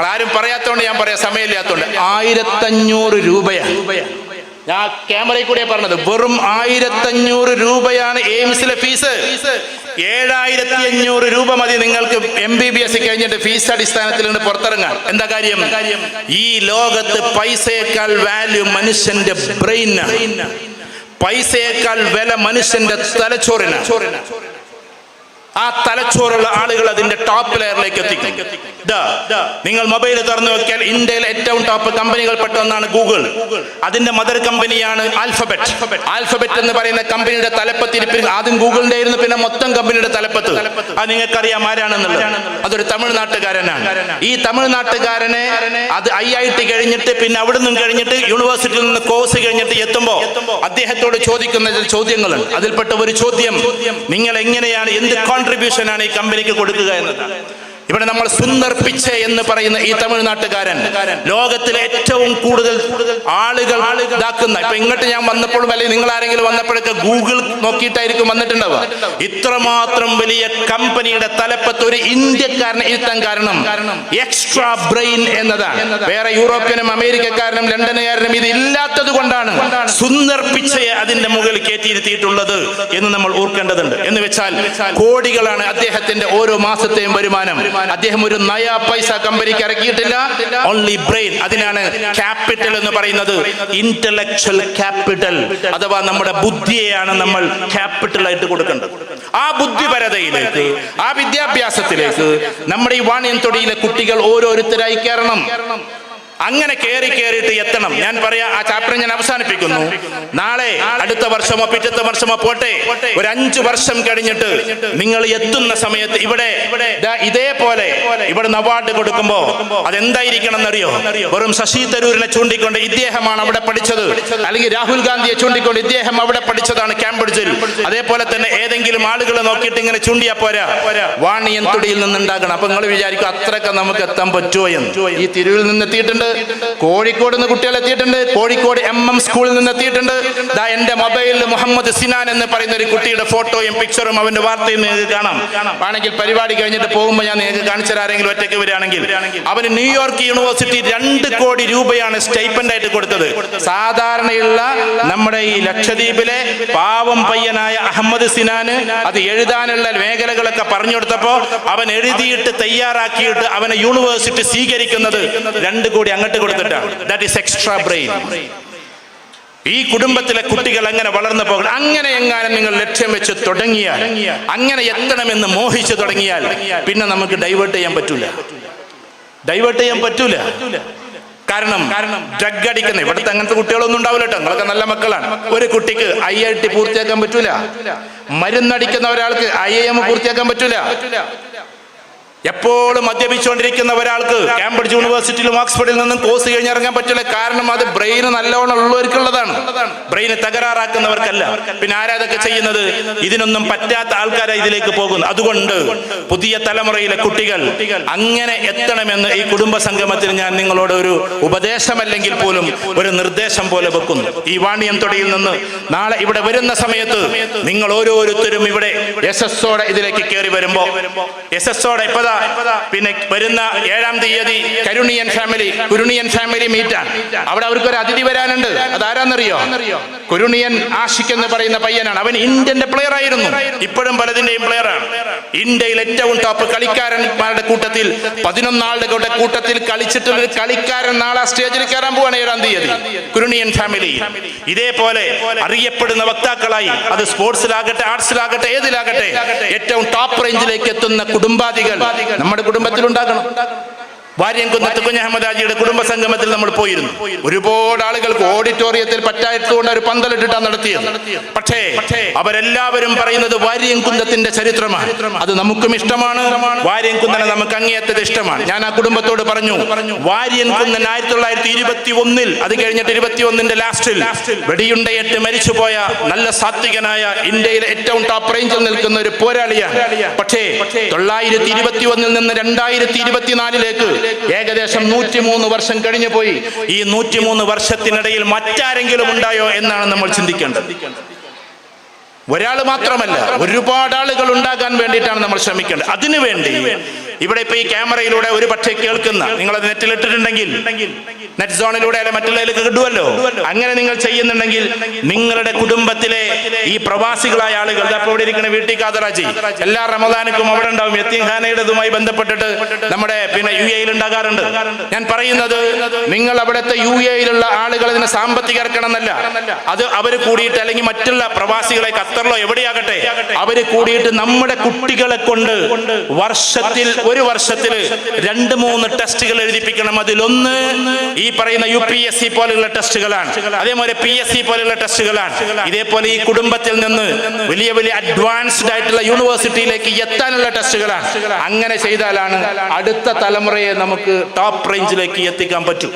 A: ആരും പറയാത്തോണ്ട് ഞാൻ പറയാം സമയമില്ലാത്തോണ്ട്. ആയിരത്തഞ്ഞൂറ് രൂപയാണ്. ഞാൻ ക്യാമറയിൽ കൂടെ പറഞ്ഞത് വെറും ആയിരത്തഞ്ഞൂറ് രൂപയാണ് എയിംസിലെ ഫീസ്. ഏഴായിരത്തി അഞ്ഞൂറ് രൂപ മതി നിങ്ങൾക്ക് എം ബി ബി എസ് കഴിഞ്ഞിട്ട് ഫീസ് അടിസ്ഥാനത്തിൽ നിന്ന് പുറത്തിറങ്ങാൻ. എന്താ കാര്യം? ഈ ലോകത്ത് പൈസയേക്കാൾ വാല്യൂ മനുഷ്യന്റെ ബ്രെയിനാണ് പൈസയേക്കാൾ വില മനുഷ്യന്റെ തലച്ചോറിന് ആ തലച്ചോറുള്ള ആളുകൾ അതിന്റെ ടോപ്പ് ലെയറിലേക്ക് എത്തിക്കും. നിങ്ങൾ മൊബൈൽ തുറന്നു നോക്കിയാൽ ഇന്ത്യയിലെ ഏറ്റവും ടോപ്പ് കമ്പനികൾ ഒന്നാണ് ഗൂഗിൾ അതിന്റെ മദർ കമ്പനിയാണ് ആൽഫബറ്റ് ആൽഫബറ്റ് എന്ന് പറയുന്ന കമ്പനിയുടെ തലപ്പത്തിരിപ്പിൽ ആദ്യം ഗൂഗിളിന്റെ ആയിരുന്നു പിന്നെ മൊത്തം കമ്പനിയുടെ തലപ്പത്ത്. അത് നിങ്ങൾക്കറിയാം ആരാണെന്നുള്ളത്? അതൊരു തമിഴ്നാട്ടുകാരനാണ്. ഈ തമിഴ്നാട്ടുകാരനെ അത് ഐ ഐ ടി കഴിഞ്ഞിട്ട് പിന്നെ അവിടെ നിന്നും കഴിഞ്ഞിട്ട് യൂണിവേഴ്സിറ്റിയിൽ നിന്ന് കോഴ്സ് കഴിഞ്ഞിട്ട് എത്തുമ്പോ അദ്ദേഹത്തോട് ചോദിക്കുന്ന ചോദ്യങ്ങളുണ്ട്. അതിൽപ്പെട്ട ഒരു ചോദ്യം നിങ്ങൾ എങ്ങനെയാണ് എന്ത് കോൺട്രിബ്യൂഷൻ ആണ് ഈ കമ്പനിക്ക് കൊടുക്കുക എന്നതാണ് ഇവിടെ നമ്മൾ സുന്ദർ പിച്ചെ എന്ന് പറയുന്ന ഈ തമിഴ്നാട്ടുകാരൻ ലോകത്തിലെ ഏറ്റവും കൂടുതൽ ആളുകൾ ഇതാക്കുന്ന ഇപ്പൊ ഇങ്ങോട്ട് ഞാൻ വന്നപ്പോഴും അല്ലെങ്കിൽ നിങ്ങൾ ആരെങ്കിലും വന്നപ്പോഴൊക്കെ ഗൂഗിൾ നോക്കിയിട്ടായിരിക്കും വന്നിട്ടുണ്ടാവുക. ഇത്രമാത്രം വലിയ കമ്പനിയുടെ തലപ്പത്ത് ഒരു ഇന്ത്യക്കാരനെ ഇരുത്താൻ കാരണം എക്സ്ട്രാ ബ്രെയിൻ എന്നതാണ്. വേറെ യൂറോപ്യനും അമേരിക്കക്കാരനും ലണ്ടനുകാരനും ഇത് ഇല്ലാത്തത് കൊണ്ടാണ് സുന്ദർ പിച്ചയെ അതിന്റെ മുകളിൽ കയറ്റിയിരുത്തിയിട്ടുള്ളത് എന്ന് നമ്മൾ ഓർക്കേണ്ടതുണ്ട്. എന്ന് വെച്ചാൽ കോടികളാണ് അദ്ദേഹത്തിന്റെ ഓരോ മാസത്തെയും വരുമാനം. അദ്ദേഹം ഒരു നയ പൈസ കമ്പനിക്ക് ഇറക്കിയിട്ടില്ല. ഓൺലി ബ്രെയിൻ അതിനാണ് ക്യാപിറ്റൽ എന്ന് പറയുന്നത്. ഇന്റലക്ച്വൽ ക്യാപിറ്റൽ അഥവാ നമ്മുടെ ബുദ്ധിയെയാണ് നമ്മൾ ക്യാപിറ്റൽ ആയിട്ട് കൊടുക്കേണ്ടത്. ആ ബുദ്ധിപരതയിലേക്ക് ആ വിദ്യാഭ്യാസത്തിലേക്ക് നമ്മുടെ ഈ വാണിയൻ തൊടിയിലെ കുട്ടികൾ ഓരോരുത്തരായി കയറണം. അങ്ങനെ കയറി കയറിയിട്ട് എത്തണം. ഞാൻ പറയാ ആ ചാപ്റ്റർ ഞാൻ അവസാനിപ്പിക്കുന്നു. നാളെ അടുത്ത വർഷമോ പിറ്റത്തെ വർഷമോ പോട്ടെ. ഒരു അഞ്ചു വർഷം കഴിഞ്ഞിട്ട് നിങ്ങൾ എത്തുന്ന സമയത്ത് ഇവിടെ ഇതേപോലെ ഇവിടെ അവാർഡ് കൊടുക്കുമ്പോ അതെന്തായിരിക്കണം എന്നറിയോ വെറും ശശി തരൂരിനെ ചൂണ്ടിക്കൊണ്ട് ഇദ്ദേഹമാണ് അവിടെ പഠിച്ചത്. അല്ലെങ്കിൽ രാഹുൽ ഗാന്ധിയെ ചൂണ്ടിക്കൊണ്ട് ഇദ്ദേഹം അവിടെ പഠിച്ചതാണ് കാംബ്രിഡ്ജിൽ അതേപോലെ തന്നെ ഏതെങ്കിലും ആളുകളെ നോക്കിയിട്ട് ഇങ്ങനെ ചൂണ്ടിയാ പോരാ. വാണിയൻ തുടിയിൽ നിന്നുണ്ടാകണം. അപ്പൊ നിങ്ങൾ വിചാരിക്കും അത്രയൊക്കെ നമുക്ക് എത്താൻ പറ്റുമോ എന്ന്. ഈ തിരുവിൽ നിന്ന് എത്തിയിട്ടുണ്ട്. കോഴിക്കോട് നിന്ന് കുട്ടികൾ എത്തിയിട്ടുണ്ട്. കോഴിക്കോട് എം എം സ്കൂളിൽ നിന്ന് എത്തിയിട്ടുണ്ട്. ദാ എന്റെ മൊബൈലിൽ മുഹമ്മദ് സിനാൻ എന്ന് പറയുന്ന ഒരു കുട്ടിയുടെ ഫോട്ടോയും പിക്ചറും അവന്റെ വാർത്തയും നിങ്ങൾക്ക് കാണാം. ആണെങ്കിൽ പരിപാടി കഴിഞ്ഞിട്ട് പോകുമ്പോൾ ഞാൻ നിങ്ങൾക്ക് കാണിച്ചാരെങ്കിലും ഒറ്റയ്ക്ക് വരികയാണെങ്കിൽ. അവന് ന്യൂയോർക്ക് യൂണിവേഴ്സിറ്റി രണ്ട് കോടി രൂപയാണ് സ്റ്റൈപ്പൻഡ് ആയിട്ട് കൊടുത്തത്. സാധാരണയുള്ള നമ്മുടെ ഈ ലക്ഷദ്വീപിലെ പാവം പയ്യനായ അഹമ്മദ് സിനാന് അത് എഴുതാനുള്ള മേഖലകളൊക്കെ പറഞ്ഞു കൊടുത്തപ്പോ അവൻ എഴുതിയിട്ട് തയ്യാറാക്കിയിട്ട് അവനെ യൂണിവേഴ്സിറ്റി സ്വീകരിക്കുന്നത് രണ്ട് കോടി അങ്ങോട്ട് കൊടുത്തിട്ടാണ്. ദാറ്റ് ഈസ് എക്സ്ട്രാ ബ്രെയിൻ ഈ കുടുംബത്തിലെ കുട്ടികൾ അങ്ങനെ വളർന്നു പോകണം അങ്ങനെ എങ്ങാനും നിങ്ങൾ ലക്ഷ്യം വെച്ച് തുടങ്ങിയാൽ അങ്ങനെ എത്തണമെന്ന് മോഹിച്ചു തുടങ്ങിയാൽ പിന്നെ നമുക്ക് ഡൈവേർട്ട് ചെയ്യാൻ പറ്റൂല. ഡൈവേർട്ട് ചെയ്യാൻ പറ്റൂല. കാരണം ഡ്രഗ് അടിക്കുന്ന ഇവിടുത്തെ അങ്ങനത്തെ കുട്ടികളൊന്നും ഉണ്ടാവില്ല കേട്ടോ. നിങ്ങളൊക്കെ നല്ല മക്കളാണ്. ഒരു കുട്ടിക്ക് ഐ ഐ ടി പൂർത്തിയാക്കാൻ പറ്റൂല. മരുന്നടിക്കുന്ന ഒരാൾക്ക് ഐ ഐ എം പൂർത്തിയാക്കാൻ പറ്റൂല. എപ്പോഴും മദ്യപിച്ചുകൊണ്ടിരിക്കുന്ന ഒരാൾക്ക് കാംബ്രിഡ്ജ് യൂണിവേഴ്സിറ്റിയിലും ഓക്സ്ഫോർഡിൽ നിന്നും കോഴ്സ് കഴിഞ്ഞ് ഇറങ്ങാൻ പറ്റില്ല. കാരണം അത് ബ്രെയിന് നല്ലോണം ഉള്ളവർക്കുള്ളതാണ്. ബ്രെയിന് തകരാറാക്കുന്നവർക്കല്ല. പിന്നെ ആരാ ചെയ്യുന്നത്? ഇതിനൊന്നും പറ്റാത്ത ആൾക്കാരെ ഇതിലേക്ക് പോകുന്നു അതുകൊണ്ട് പുതിയ തലമുറയിലെ കുട്ടികൾ അങ്ങനെ എത്തണമെന്ന് ഈ കുടുംബ സംഗമത്തിൽ ഞാൻ നിങ്ങളോട് ഒരു ഉപദേശമല്ലെങ്കിൽ പോലും ഒരു നിർദ്ദേശം പോലെ വെക്കുന്നു. ഈ വാണിയം തൊടിയിൽ നിന്ന് നാളെ ഇവിടെ വരുന്ന സമയത്ത് നിങ്ങൾ ഓരോരുത്തരും ഇവിടെ യശസ്സോടെ ഇതിലേക്ക് കയറി വരുമ്പോ യശസ്സോടെ എസ് ഇപ്പതാ പിന്നെ വരുന്ന ഏഴാം തീയതി കരുണിയൻ ഫാമിലി കുരുണിയൻ ഫാമിലി മീറ്റാണ് അവിടെ അവർക്ക് ഒരു അതിഥി വരാനുണ്ട്. അതാരാന്നറിയോ? കുരുണിയൻ ആഷിക് എന്ന് പറയുന്ന പയ്യനാണ്. അവൻ ഇന്ത്യന്റെ പ്ലെയർ ആയിരുന്നു. ഇപ്പോഴും പലതിന്റെയും പ്ലെയർ ആണ്. ഇന്ത്യയിൽ ഏറ്റവും ടോപ്പ് കളിക്കാരന്മാരുടെ കൂട്ടത്തിൽ പതിനൊന്നാളുടെ കൂടെ കൂട്ടത്തിൽ കളിച്ചിട്ടുള്ള കളിക്കാരൻ നാളെ സ്റ്റേജിൽ കയറാൻ പോവാണ് ഏഴാം തീയതി. കുരുണിയൻ ഫാമിലി ഇതേപോലെ അറിയപ്പെടുന്ന വക്താക്കളായി അത് സ്പോർട്സിലാകട്ടെ ആർട്സിലാകട്ടെ ഏതിലാകട്ടെ ഏറ്റവും ടോപ്പ് റേഞ്ചിലേക്ക് എത്തുന്ന കുടുംബാദികൾ നമ്മുടെ കുടുംബത്തിലുണ്ടാകണം വാര്യൻ കുന്നത്ത് കുഞ്ഞഹമ്മദ് ഹാജിയുടെ കുടുംബ സംഗമത്തിൽ നമ്മൾ പോയിരുന്നു. ഒരുപാട് ആളുകൾക്ക് ഓഡിറ്റോറിയത്തിൽ പറ്റായതുകൊണ്ട് ഒരു പന്തലിട്ടിട്ടാണ് നടത്തിയത്. പക്ഷേ അവരെല്ലാവരും പറയുന്നത് വാര്യംകുന്നത്തിന്റെ ചരിത്രമാണ്. അത് നമുക്കും ഇഷ്ടമാണ്. വാര്യംകുന്നനെ നമുക്ക് അങ്ങേയറ്റത് ഇഷ്ടമാണ്. ഞാൻ ആ കുടുംബത്തോട് പറഞ്ഞു വാര്യൻ കുന്നൻ ആയിരത്തി തൊള്ളായിരത്തി ഇരുപത്തി ഒന്നിൽ അത് കഴിഞ്ഞിട്ട് ഇരുപത്തി ഒന്നിന്റെ ലാസ്റ്റിൽ വെടിയുണ്ടയിട്ട് മരിച്ചുപോയ നല്ല സാത്വികനായ ഇന്ത്യയിലെ ഏറ്റവും ടോപ്പ് റേഞ്ചിൽ നിൽക്കുന്ന ഒരു പോരാളിയാണ്. പക്ഷേ തൊള്ളായിരത്തി ഇരുപത്തി ഒന്നിൽ നിന്ന് രണ്ടായിരത്തി ഇരുപത്തിനാലിലേക്ക് ഏകദേശം നൂറ്റിമൂന്ന് വർഷം കഴിഞ്ഞു പോയി. ഈ നൂറ്റിമൂന്ന് വർഷത്തിനിടയിൽ മറ്റാരെങ്കിലും ഉണ്ടായോ എന്നാണ് നമ്മൾ ചിന്തിക്കേണ്ടത്. ഒരാൾ മാത്രമല്ല ഒരുപാട് ആളുകൾ ഉണ്ടാകാൻ വേണ്ടിയിട്ടാണ് നമ്മൾ ശ്രമിക്കേണ്ടത്. അതിനു വേണ്ടി ഇവിടെ ഇപ്പൊ ഈ ക്യാമറയിലൂടെ ഒരു പക്ഷേ കേൾക്കുന്ന നിങ്ങൾ അത് നെറ്റിൽ ഇട്ടിട്ടുണ്ടെങ്കിൽ നെറ്റ് സോണിലൂടെ അല്ലെ മറ്റുള്ളതിലേക്ക് കിട്ടുമല്ലോ അങ്ങനെ നിങ്ങൾ ചെയ്യുന്നുണ്ടെങ്കിൽ നിങ്ങളുടെ കുടുംബത്തിലെ ഈ പ്രവാസികളായ ആളുകൾ അപ്പോൾ ഇവിടെ ഇരിക്കുന്ന വീട്ടിൽ കാതറാജി എല്ലാ റമദാനുക്കും അവിടെ ഉണ്ടാവും. യത്തീംഖാനയുടേതുമായി ബന്ധപ്പെട്ടിട്ട് നമ്മുടെ പിന്നെ യു എയിൽ ഉണ്ടാകാറുണ്ട്. ഞാൻ പറയുന്നത് നിങ്ങൾ അവിടുത്തെ യു എയിലുള്ള ആളുകൾ ഇതിനെ സാമ്പത്തിക ഇറക്കണം എന്നല്ല അത് അവർ കൂടിയിട്ട് അല്ലെങ്കിൽ മറ്റുള്ള പ്രവാസികളെ ഖത്തറിലോ എവിടെയാകട്ടെ അവർ കൂടിയിട്ട് നമ്മുടെ കുട്ടികളെ കൊണ്ട് വർഷത്തിൽ ഒരു വർഷത്തിൽ രണ്ട് മൂന്ന് ടെസ്റ്റുകൾ എഴുതിപ്പിക്കണം. അതിലൊന്ന് ഈ പറയുന്ന യു പി എസ് സി പോലെയുള്ള ടെസ്റ്റുകളാണ്. അതേപോലെ പി എസ് സി പോലെയുള്ള ടെസ്റ്റുകളാണ്. ഇതേപോലെ ഈ കുടുംബത്തിൽ നിന്ന് വലിയ വലിയ അഡ്വാൻസ്ഡ് ആയിട്ടുള്ള യൂണിവേഴ്സിറ്റിയിലേക്ക് എത്താനുള്ള ടെസ്റ്റുകളാണ്. അങ്ങനെ ചെയ്താലാണ് അടുത്ത തലമുറയെ നമുക്ക് ടോപ്പ് റേഞ്ചിലേക്ക് എത്തിക്കാൻ പറ്റും.